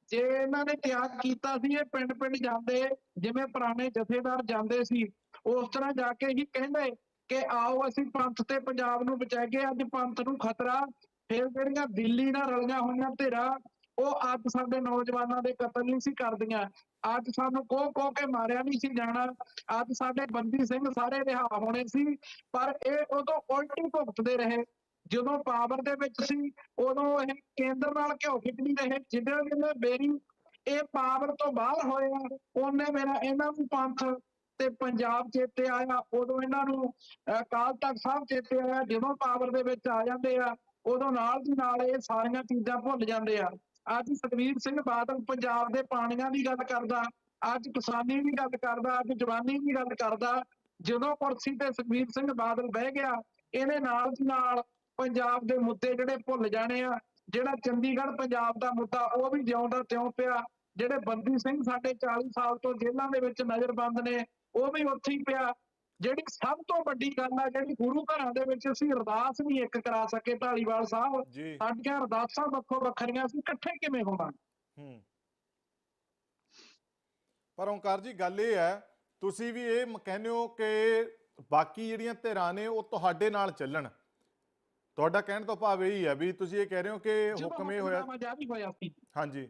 ਜੇ ਇਹਨਾਂ ਨੇ ਤਿਆਗ ਕੀਤਾ ਸੀ, ਇਹ ਪਿੰਡ ਪਿੰਡ ਜਾਂਦੇ, ਜਿਵੇਂ ਪੁਰਾਣੇ ਜਥੇਦਾਰ ਜਾਂਦੇ ਸੀ, ਉਸ ਤਰ੍ਹਾਂ ਜਾ ਕੇ ਹੀ ਕਹਿੰਦੇ ਕਿ ਆਓ ਅਸੀਂ ਪੰਥ ਤੇ ਪੰਜਾਬ ਨੂੰ ਬਚਾਈਏ ਅੱਜ ਪੰਥ ਨੂੰ ਖਤਰਾ, ਫਿਰ ਜਿਹੜੀਆਂ ਦਿੱਲੀ ਨਾਲ ਰਲੀਆਂ ਹੋਈਆਂ ਧਿਰਾਂ, ਉਹ ਅੱਜ ਸਾਡੇ ਨੌਜਵਾਨਾਂ ਦੇ ਕਤਲ ਨਹੀਂ ਸੀ ਕਰਦੀਆਂ। ਅੱਜ ਸਾਨੂੰ ਕੋਹ ਕੋਹ ਕੇ ਮਾਰਿਆ ਨਹੀਂ ਸੀ ਜਾਣਾ। ਅੱਜ ਸਾਡੇ ਬੰਦੀ ਸਿੰਘ ਸਾਰੇ ਰਿਹਾ ਹੋਣੇ ਸੀ, ਪਰ ਇਹ ਉਦੋਂ ਉਲਟੀ ਭੁਗਤਦੇ ਰਹੇ। ਜਦੋਂ ਪਾਵਰ ਦੇ ਵਿੱਚ ਸੀ, ਉਦੋਂ ਇਹ ਕੇਂਦਰ ਨਾਲ ਘਿਓ ਖਿੱਚਦੀ ਰਹੇ। ਜਿੱਦਾਂ ਜਿੱਦਾਂ ਬੇਰੀ ਇਹ ਪਾਵਰ ਤੋਂ ਬਾਹਰ ਹੋਇਆ, ਉਹਨੇ ਮੇਰਾ ਇਹਨਾਂ ਨੂੰ ਪੰਥ ਤੇ ਪੰਜਾਬ ਚੇਤੇ ਆਇਆ, ਉਦੋਂ ਇਹਨਾਂ ਨੂੰ, ਅਹ ਅਕਾਲ ਤਖਤ ਸਾਹਿਬ ਚੇਤੇ ਆਇਆ, ਜਦੋਂ ਪਾਵਰ ਦੇ ਵਿੱਚ ਆ ਜਾਂਦੇ ਆ, ਉਦੋਂ ਨਾਲ ਦੀ ਨਾਲ ਇਹ ਸਾਰੀਆਂ ਚੀਜ਼ਾਂ ਭੁੱਲ ਜਾਂਦੇ ਆ। ਅੱਜ ਸੁਖਵੀਰ ਸਿੰਘ ਬਾਦਲ ਪੰਜਾਬ ਦੇ ਪਾਣੀਆਂ ਦੀ ਗੱਲ ਕਰਦਾ, ਅੱਜ ਕਿਸਾਨੀ ਦੀ ਗੱਲ ਕਰਦਾ, ਅੱਜ ਜਵਾਨੀ ਦੀ ਗੱਲ ਕਰਦਾ। ਜਦੋਂ ਕੁਰਸੀ ਤੇ ਸੁਖਬੀਰ ਸਿੰਘ ਬਾਦਲ ਬਹਿ ਗਿਆ, ਇਹਦੇ ਨਾਲ ਦੀ ਨਾਲ ਪੰਜਾਬ ਦੇ ਮੁੱਦੇ ਜਿਹੜੇ ਭੁੱਲ ਜਾਣੇ ਆ, ਜਿਹੜਾ ਚੰਡੀਗੜ੍ਹ ਪੰਜਾਬ ਦਾ ਮੁੱਦਾ, ਉਹ ਵੀ ਜਿਉਂਦਾ ਤਿਉਂ ਪਿਆ, ਜਿਹੜੇ ਬੰਦੀ ਸਿੰਘ ਸਾਡੇ 40 ਸਾਲ ਤੋਂ ਜੇਲ੍ਹਾਂ ਦੇ ਵਿੱਚ ਨਜ਼ਰਬੰਦ ਨੇ ਉਹ ਵੀ ਉੱਥੇ ਹੀ ਪਿਆ। ਜਿਹੜੀ ਸਭ ਤੋਂ ਵੱਡੀ ਗੱਲ ਆ ਜਿਹੜੀ ਗੁਰੂ ਘਰਾਂ ਦੇ ਵਿੱਚ ਅਸੀਂ ਅਰਦਾਸ ਨਹੀਂ ਇੱਕ ਕਰਾ ਸਕੇ ਢਾਲੀਵਾਲ ਸਾਹਿਬ। ਸਾਡੀਆਂ ਅਰਦਾਸਾਂ ਵੱਖੋ ਵੱਖਰੀਆਂ ਸੀ ਇਕੱਠੇ ਕਿਵੇਂ ਹੋਣਾ ਹੂੰ। ਪਰ ਓਂਕਾਰ ਜੀ ਗੱਲ ਇਹ ਹੈ ਤੁਸੀਂ ਵੀ ਇਹ ਕਹਿੰਦੇ ਹੋ ਕਿ ਬਾਕੀ ਜਿਹੜੀਆਂ ਧਿਰਾਂ ਨੇ ਉਹ ਤੁਹਾਡੇ ਨਾਲ ਚੱਲਣ। ਤੁਹਾਡਾ ਕਹਿਣ ਤੋਂ ਭਾਵ ਇਹੀ ਹੈ ਵੀ ਤੁਸੀਂ ਇਹ ਕਹਿ ਰਹੇ ਹੋ ਕਿ ਹੁਕਮ ਇਹ ਹੋਇਆ ਹਾਂਜੀ।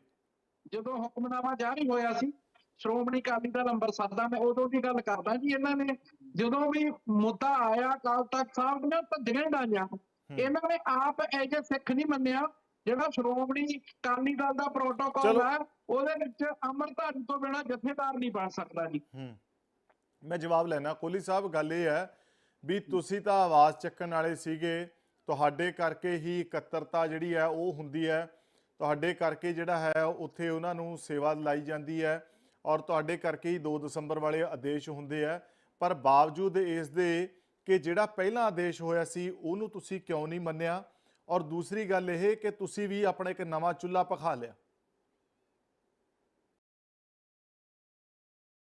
ਜਦੋਂ ਹੁਕਮਨਾਮਾ ਜਾਰੀ ਹੋਇਆ ਸੀ ਸ਼੍ਰੋਮਣੀ ਅਕਾਲੀ ਦਲ ਅੰਮ੍ਰਿਤਸਰ ਦਾ ਮੈਂ ਉਦੋਂ ਦੀ ਗੱਲ ਕਰਦਾ ਜੀ ਇਹਨਾਂ ਨੇ ਜਦੋਂ ਵੀ ਮੁੱਦਾ ਆਇਆ ਅਕਾਲ ਤਖਤ ਸਾਹਿਬ ਦੀਆਂ ਧੱਜੀਆਂ ਡਾਈਆਂ ਇਹਨਾਂ ਨੇ ਆਪ ਐਜੇ ਸਿੱਖ ਨਹੀਂ ਮੰਨਿਆ ਜਿਹੜਾ ਸ਼੍ਰੋਮਣੀ ਅਕਾਲੀ ਦਲ ਦਾ ਪ੍ਰੋਟੋਕਾਲ। ਹੈ ਉਹਦੇ ਵਿੱਚ ਅੰਮ੍ਰਿਤਧਾਰੀ ਤੋਂ ਬਿਨਾਂ ਜਥੇਦਾਰ ਨਹੀਂ ਬਣ ਸਕਦਾ ਜੀ। ਮੈਂ ਜਵਾਬ ਲੈਣਾ ਕੋਹਲੀ ਸਾਹਿਬ ਗੱਲ ਇਹ ਹੈ ਵੀ ਤੁਸੀਂ ਤਾਂ ਆਵਾਜ਼ ਚੱਕਣ ਵਾਲੇ ਸੀਗੇ ਤੁਹਾਡੇ ਕਰਕੇ ਹੀ ਇਕੱਤਰਤਾ ਜਿਹੜੀ ਹੈ ਉਹ ਹੁੰਦੀ ਹੈ ਤੁਹਾਡੇ ਕਰਕੇ ਜਿਹੜਾ ਹੈ ਉੱਥੇ ਉਹਨਾਂ ਨੂੰ ਸੇਵਾ ਲਾਈ ਜਾਂਦੀ ਹੈ ਔਰ ਤੁਹਾਡੇ ਕਰਕੇ ਹੀ 2 ਦਸੰਬਰ ਵਾਲੇ ਆਦੇਸ਼ ਹੁੰਦੇ ਆ। ਪਰ ਬਾਵਜੂਦ ਇਸ ਦੇ ਕਿ ਜਿਹੜਾ ਪਹਿਲਾ ਆਦੇਸ਼ ਹੋਇਆ ਸੀ, ਉਹਨੂੰ ਤੁਸੀਂ ਕਿਉਂ ਨਹੀਂ ਮੰਨਿਆ? ਔਰ ਦੂਸਰੀ ਗੱਲ ਇਹ ਕਿ ਤੁਸੀਂ ਵੀ ਆਪਣਾ ਇੱਕ ਨਵਾਂ ਚੁੱਲ੍ਹਾ ਪਖਾ ਲਿਆ।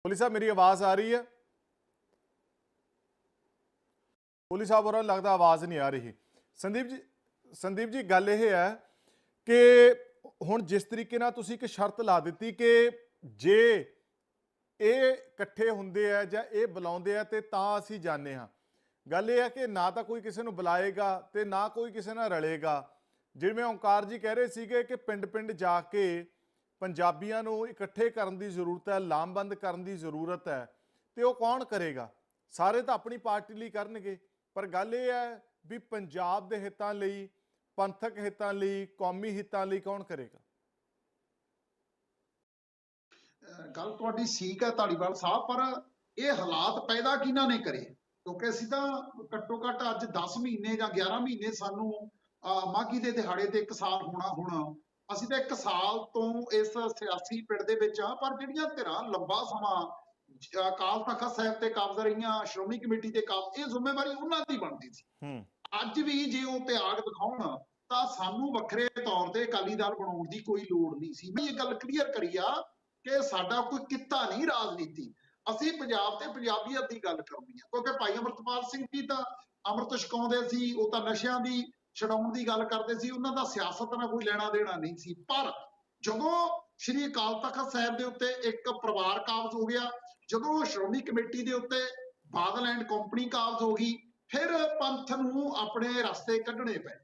ਪੁਲਿਸ ਸਾਹਿਬ, ਮੇਰੀ ਆਵਾਜ਼ ਆ ਰਹੀ ਹੈ? ਪੁਲਿਸ ਸਾਹਿਬ ਹੋਰਾਂ ਲੱਗਦਾ ਆਵਾਜ਼ ਨਹੀਂ ਆ ਰਹੀ। ਸੰਦੀਪ ਜੀ ਸੰਦੀਪ ਜੀ, ਗੱਲ ਇਹ ਹੈ ਕਿ ਹੁਣ ਜਿਸ ਤਰੀਕੇ ਨਾਲ ਤੁਸੀਂ ਇੱਕ ਸ਼ਰਤ ਲਾ ਦਿੱਤੀ ਕਿ ਜੇ ਇਹ ਇਕੱਠੇ ਹੁੰਦੇ ਆ ਜਾਂ ਇਹ ਬੁਲਾਉਂਦੇ ਆ ਤੇ ਤਾਂ ਅਸੀਂ ਜਾਣੇ ਹਾਂ। ਗੱਲ ਇਹ ਹੈ ਕਿ ਨਾ ਤਾਂ ਕੋਈ ਕਿਸੇ ਨੂੰ ਬੁਲਾਏਗਾ ਤੇ ਨਾ ਕੋਈ ਕਿਸੇ ਨਾਲ ਰਲੇਗਾ। ਜਿਵੇਂ ਓਂਕਾਰ ਜੀ ਕਹਿ ਰਹੇ ਸੀਗੇ ਕਿ ਪਿੰਡ-ਪਿੰਡ ਜਾ ਕੇ ਪੰਜਾਬੀਆਂ ਨੂੰ ਇਕੱਠੇ ਕਰਨ ਦੀ ਜ਼ਰੂਰਤ ਹੈ, ਲਾਮਬੰਦ ਕਰਨ ਦੀ ਜ਼ਰੂਰਤ ਹੈ, ਤੇ ਉਹ ਕੌਣ ਕਰੇਗਾ? ਸਾਰੇ ਤਾਂ ਆਪਣੀ ਪਾਰਟੀ ਲਈ ਕਰਨਗੇ। ਪਰ ਗੱਲ ਇਹ ਹੈ ਵੀ ਪੰਜਾਬ ਦੇ ਹਿੱਤਾਂ ਲਈ, ਪੰਥਕ ਹਿੱਤਾਂ ਲਈ, ਕੌਮੀ ਹਿੱਤਾਂ ਲਈ ਕੌਣ ਕਰੇਗਾ? ਗੱਲ ਤੁਹਾਡੀ ਠੀਕ ਹੈ ਧਾਲੀਵਾਲ ਸਾਹਿਬ ਪਰ ਇਹ ਹਾਲਾਤ ਪੈਦਾ ਕਿਹਨਾਂ ਨੇ ਕਰੇ? ਕਿਉਂਕਿ ਅਸੀਂ ਤਾਂ ਘੱਟੋ ਘੱਟ ਅੱਜ 10 ਮਹੀਨੇ ਜਾਂ 11 ਮਹੀਨੇ ਸਾਨੂੰ ਮਾਘੀ ਦੇ ਦਿਹਾੜੇ ਤੇ 1 ਸਾਲ ਹੋਣਾ ਹੁਣ। ਅਸੀਂ ਤਾਂ 1 ਸਾਲ ਤੋਂ ਇਸ ਸਿਆਸੀ ਪਿੜ ਦੇ ਵਿੱਚ ਆ ਪਰ ਜਿਹੜੀਆਂ ਧਿਰਾਂ ਲੰਬਾ ਸਮਾਂ ਅਕਾਲ ਤਖਤ ਸਾਹਿਬ ਤੇ ਕਾਬਜ਼ ਰਹੀਆਂ ਸ਼੍ਰੋਮਣੀ ਕਮੇਟੀ ਤੇ ਕਾਬਜ਼ ਇਹ ਜ਼ਿੰਮੇਵਾਰੀ ਉਹਨਾਂ ਦੀ ਬਣਦੀ ਸੀ। ਅੱਜ ਵੀ ਜੇ ਉਹ ਤਿਆਗ ਦਿਖਾਉਣ ਤਾਂ ਸਾਨੂੰ ਵੱਖਰੇ ਤੌਰ ਤੇ ਅਕਾਲੀ ਦਲ ਬਣਾਉਣ ਦੀ ਕੋਈ ਲੋੜ ਨਹੀਂ ਸੀ। ਮੈਂ ਇਹ ਗੱਲ ਕਲੀਅਰ ਕਰੀ ਆ ਕਿ ਸਾਡਾ ਕੋਈ ਕਿੱਤਾ ਨਹੀਂ ਰਾਜਨੀਤੀ। ਅਸੀਂ ਪੰਜਾਬ ਤੇ ਪੰਜਾਬੀਅਤ ਦੀ ਗੱਲ ਕਰਨੀ ਹੈ ਕਿਉਂਕਿ ਭਾਈ ਅਮਰਤਪਾਲ ਸਿੰਘ ਜੀ ਤਾਂ ਅੰਮ੍ਰਿਤ ਛਕਾਉਂਦੇ ਸੀ, ਉਹ ਤਾਂ ਨਸ਼ਿਆਂ ਦੀ ਛਡਾਉਣ ਦੀ ਗੱਲ ਕਰਦੇ ਸੀ। ਉਹਨਾਂ ਦਾ ਸਿਆਸਤ ਨਾਲ ਕੋਈ ਲੈਣਾ ਦੇਣਾ ਨਹੀਂ ਸੀ। ਪਰ ਜਦੋਂ ਸ਼੍ਰੀ ਅਕਾਲ ਤਖਤ ਸਾਹਿਬ ਦੇ ਉੱਤੇ ਇੱਕ ਪਰਿਵਾਰ ਕਾਬਜ਼ ਹੋ ਗਿਆ, ਜਦੋਂ ਸ਼੍ਰੋਮਣੀ ਕਮੇਟੀ ਦੇ ਉੱਤੇ ਬਾਦਲ ਐਂਡ ਕੰਪਨੀ ਕਾਬਜ਼ ਹੋ ਗਈ, ਫਿਰ ਪੰਥ ਨੂੰ ਆਪਣੇ ਰਸਤੇ ਕੱਢਣੇ ਪਏ।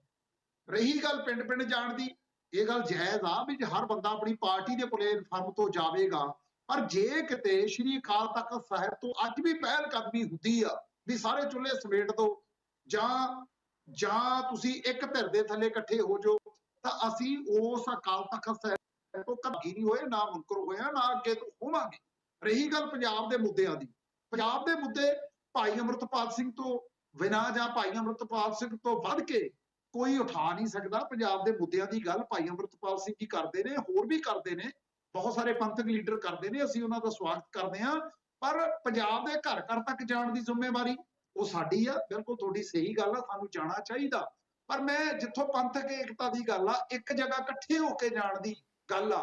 ਰਹੀ ਗੱਲ ਪਿੰਡ ਪਿੰਡ ਜਾਣ ਦੀ ਇਹ ਗੱਲ ਜਾਇਜ਼ ਆ ਵੀ ਹਰ ਬੰਦਾ ਆਪਣੀ ਪਾਰਟੀ ਦੇ ਪਲੇਟਫਾਰਮ ਤੋਂ ਜਾਵੇਗਾ, ਪਰ ਜੇ ਕਿਤੇ ਸ਼੍ਰੀ ਅਕਾਲ ਤਖਤ ਸਾਹਿਬ ਤੋਂ ਅੱਜ ਵੀ ਪਹਿਲ ਕਦਮੀ ਹੁੰਦੀ ਆ ਵੀ ਸਾਰੇ ਚੁੱਲ੍ਹੇ ਸਮੇਟ ਦੋ, ਜਾਂ ਜਾਂ ਤੁਸੀਂ ਇੱਕ ਧਿਰ ਦੇ ਥੱਲੇ ਇਕੱਠੇ ਹੋ ਜਾਓ, ਤਾਂ ਅਸੀਂ ਉਸ ਅਕਾਲ ਤਖਤ ਸਾਹਿਬ ਤੋਂ ਕਦੀ ਨਹੀਂ ਹੋਏ, ਨਾ ਮੁਨਕਰ ਹੋਇਆ ਨਾ ਅੱਗੇ ਤੋਂ ਹੋਵਾਂਗੇ। ਰਹੀ ਗੱਲ ਪੰਜਾਬ ਦੇ ਮੁੱਦਿਆਂ ਦੀ। ਪੰਜਾਬ ਦੇ ਮੁੱਦੇ ਭਾਈ ਅਮਰਤਪਾਲ ਸਿੰਘ ਤੋਂ ਬਿਨਾਂ ਜਾਂ ਭਾਈ ਅਮਰਤਪਾਲ ਸਿੰਘ ਤੋਂ ਵੱਧ ਕੇ ਕੋਈ ਉਠਾ ਨਹੀਂ ਸਕਦਾ। ਪੰਜਾਬ ਦੇ ਮੁੱਦਿਆਂ ਦੀ ਗੱਲ ਭਾਈ ਅਮਰਤਪਾਲ ਸਿੰਘ ਜੀ ਕਰਦੇ ਨੇ ਹੋਰ ਵੀ ਕਰਦੇ ਨੇ। ਬਹੁਤ ਸਾਰੇ ਪੰਥਕ ਲੀਡਰ ਕਰਦੇ ਨੇ ਅਸੀਂ ਉਹਨਾਂ ਦਾ ਸਵਾਗਤ ਕਰਦੇ ਹਾਂ। ਪਰ ਪੰਜਾਬ ਦੇ ਘਰ ਘਰ ਤੱਕ ਜਾਣ ਦੀ ਜ਼ਿੰਮੇਵਾਰੀ ਉਹ ਸਾਡੀ ਆ। ਬਿਲਕੁਲ ਤੁਹਾਡੀ ਸਹੀ ਗੱਲ ਆ ਸਾਨੂੰ ਜਾਣਾ ਚਾਹੀਦਾ। ਪਰ ਮੈਂ ਜਿੱਥੋਂ ਪੰਥਕ ਏਕਤਾ ਦੀ ਗੱਲ ਆ ਇੱਕ ਜਗ੍ਹਾ ਇਕੱਠੇ ਹੋ ਕੇ ਜਾਣ ਦੀ ਗੱਲ ਆ।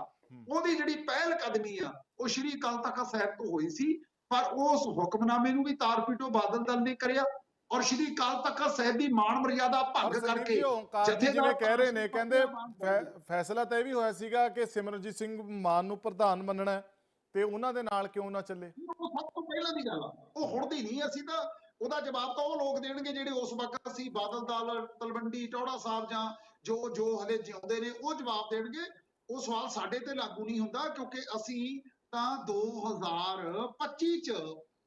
ਉਹਦੀ ਜਿਹੜੀ ਪਹਿਲ ਕਦਮੀ ਆ ਉਹ ਸ਼੍ਰੀ ਅਕਾਲ ਤਖਤ ਸਾਹਿਬ ਤੋਂ ਹੋਈ ਸੀ। ਪਰ ਉਸ ਹੁਕਮਨਾਮੇ ਨੂੰ ਵੀ ਤਾਰਪੀਟੋ ਬਾਦਲ ਦਲ ਨੇ ਕਰਿਆ। ਔਰ ਸ਼੍ਰੀ ਅਕਾਲ ਤਖਤ ਸਾਹਿਬ ਦੀ ਮਾਣ ਮਰਿਆਦਾ ਭੰਗ ਕਰਕੇ ਜਿਵੇਂ ਕਹਿ ਰਹੇ ਨੇ ਕਹਿੰਦੇ ਫੈਸਲਾ ਤਾਂ ਇਹ ਵੀ ਹੋਇਆ ਸੀਗਾ ਕਿ ਸਿਮਰਨਜੀਤ ਸਿੰਘ ਮਾਨ ਨੂੰ ਪ੍ਰਧਾਨ ਮੰਨਣਾ ਤੇ ਉਹਨਾਂ ਦੇ ਨਾਲ ਕਿਉਂ ਨਾ ਚੱਲੇ? ਉਹ ਸਭ ਤੋਂ ਪਹਿਲਾਂ ਦੀ ਗੱਲ ਆ ਉਹ ਹੁਣ ਦੀ ਨਹੀਂ ਅਸੀਂ ਤਾਂ ਉਹਦਾ ਜਵਾਬ ਤਾਂ ਉਹ ਲੋਕ ਦੇਣਗੇ ਜਿਹੜੇ ਉਸ ਵਕਤ ਸੀ ਬਾਦਲ ਦਲ ਤਲਵੰਡੀ ਟੌੜਾ ਸਾਹਿਬ ਜਾਂ ਜੋ ਜੋ ਹਲੇ ਜਿਉਂਦੇ ਨੇ ਉਹ ਜਵਾਬ ਦੇਣਗੇ। ਉਹ ਸਵਾਲ ਸਾਡੇ ਤੇ ਲਾਗੂ ਨਹੀਂ ਹੁੰਦਾ ਕਿਉਂਕਿ ਅਸੀਂ ਤਾਂ 2025 ਚ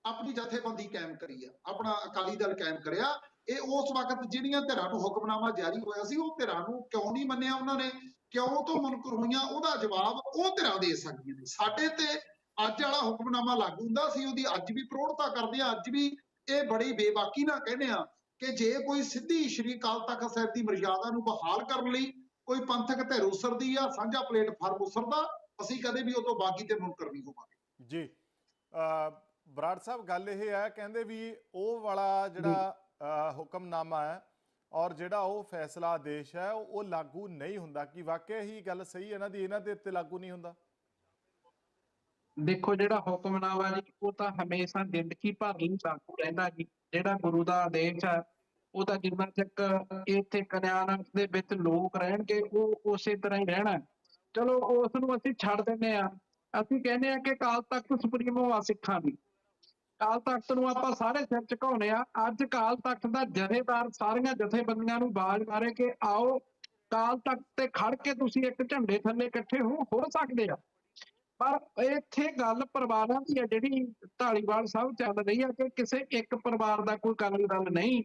ਆਪਣੀ ਜਥੇਬੰਦੀ ਕਾਇਮ ਕਰੀ ਆ ਆਪਣਾ ਅਕਾਲੀ ਦਲ ਕਾਇਮ ਕਰਿਆ। ਇਹ ਉਸ ਵਕਤ ਜਿਹੜੀਆਂ ਧਿਰਾਂ ਨੂੰ ਹੁਕਮਨਾਮਾ ਜਾਰੀ ਹੋਇਆ ਸੀ ਉਹ ਧਿਰਾਂ ਨੂੰ ਕਿਉਂ ਨਹੀਂ ਮੰਨਿਆ ਉਹਨਾਂ ਨੇ? ਕਿਉਂ ਤੋਂ ਮੁਨਕਰ ਹੋਈਆਂ? ਉਹਦਾ ਜਵਾਬ ਉਹ ਧਿਰਾਂ ਦੇ ਸਕਦੀਆਂ ਨੇ। ਸਾਡੇ ਤੇ ਅੱਜ ਵਾਲਾ ਹੁਕਮਨਾਮਾ ਲਾਗੂ ਹੁੰਦਾ ਸੀ ਉਹਦੀ ਅੱਜ ਵੀ ਪ੍ਰੋੜਤਾ ਕਰਦੇ ਆ ਅੱਜ ਵੀ ਇਹ ਬੜੀ ਬੇਬਾਕੀ ਨਾਲ ਕਹਿੰਦੇ ਆ ਕਿ ਜੇ ਕੋਈ ਸਿੱਧੀ ਸ਼੍ਰੀ ਅਕਾਲ ਤਖਤ ਸਾਹਿਬ ਦੀ ਮਰਜ਼ਾਦਾ ਨੂੰ ਬਹਾਲ ਕਰਨ ਲਈ ਕੋਈ ਪੰਥਕ ਧਿਰ ਉਸਰਦੀ ਆ ਸਾਂਝਾ ਪਲੇਟਫਾਰਮ ਉਸਰਦਾ ਅਸੀਂ ਕਦੇ ਵੀ ਉਹ ਤੋਂ ਬਾਗੀ ਤੇ ਮੁਨਕਰ ਨਹੀਂ ਹੋਵਾਂਗੇ। ਜੀ ਅ, ਬਰਾੜ ਸਾਹਿਬ ਗੱਲ ਇਹ ਹੈ ਕਹਿੰਦੇ ਵੀ ਉਹ ਵਾਲਾ ਜਿਹੜਾ ਹੁਕਮਨਾਮਾ ਹੈ ਔਰ ਜਿਹੜਾ ਉਹ ਫੈਸਲਾ ਆਦੇਸ਼ ਹੈ ਉਹ ਲਾਗੂ ਨਹੀਂ ਹੁੰਦਾ। ਕਿ ਵਾਕਿਆ ਹੀ ਗੱਲ ਸਹੀ ਹੈ? ਇਹਨਾਂ ਦੀ ਇਹਨਾਂ ਦੇ ਉੱਤੇ ਲਾਗੂ ਨਹੀਂ ਹੁੰਦਾ? ਦੇਖੋ ਜਿਹੜਾ ਹੁਕਮਨਾਮਾ ਜੀ ਉਹ ਤਾਂ ਹਮੇਸ਼ਾ ਜ਼ਿੰਦਗੀ ਭਰ ਲਈ ਲਾਗੂ ਰਹਿੰਦਾ ਜੀ। ਜਿਹੜਾ ਗੁਰੂ ਦਾ ਆਦੇਸ਼ ਹੈ ਉਹ ਤਾਂ ਜਿੰਨਾ ਚੱਕ ਇੱਥੇ ਕਨਿਆਨ ਦੇ ਵਿੱਚ ਲੋਕ ਰਹਿਣਗੇ ਉਹ ਉਸੇ ਤਰ੍ਹਾਂ ਹੀ ਰਹਿਣਾ। ਚਲੋ ਉਸ ਨੂੰ ਅਸੀਂ ਛੱਡ ਦਿੰਦੇ ਆ ਅਸੀਂ ਕਹਿੰਦੇ ਆ ਕਿ ਕਾਲ ਤਖਤ ਸੁਪਰੀਮੋ ਆ ਸਿੱਖਾਂ ਦੀ। ਕਾਲ ਤਖਤ ਨੂੰ ਆਪਾਂ ਸਾਰੇ ਸਿਰ ਝੁਕਾਉਨੇ ਆ ਅੱਜ ਕਾਲ ਤਖਤ ਦਾ ਜਥੇਦਾਰ ਸਾਰੀਆਂ ਜਥੇਬੰਦੀਆਂ ਨੂੰ ਬਾਜ਼ ਮਾਰੇ ਕਿ ਆਓ ਕਾਲ ਤਖਤ ਤੇ ਖੜ ਕੇ ਤੁਸੀਂ ਇੱਕ ਝੰਡੇ ਥੱਲੇ ਇਕੱਠੇ ਹੋ ਹੋ ਸਕਦੇ ਆ। ਪਰ ਇੱਥੇ ਗੱਲ ਪਰਿਵਾਰਾਂ ਦੀ ਆ, ਜਿਹੜੀ ਢਾਲੀਵਾਲ ਸਾਹਿਬ ਚੱਲ ਰਹੀ ਹੈ ਕਿ ਕਿਸੇ ਇੱਕ ਪਰਿਵਾਰ ਦਾ ਕੋਈ ਕਾਨੂੰਨ ਦਲ ਨਹੀਂ।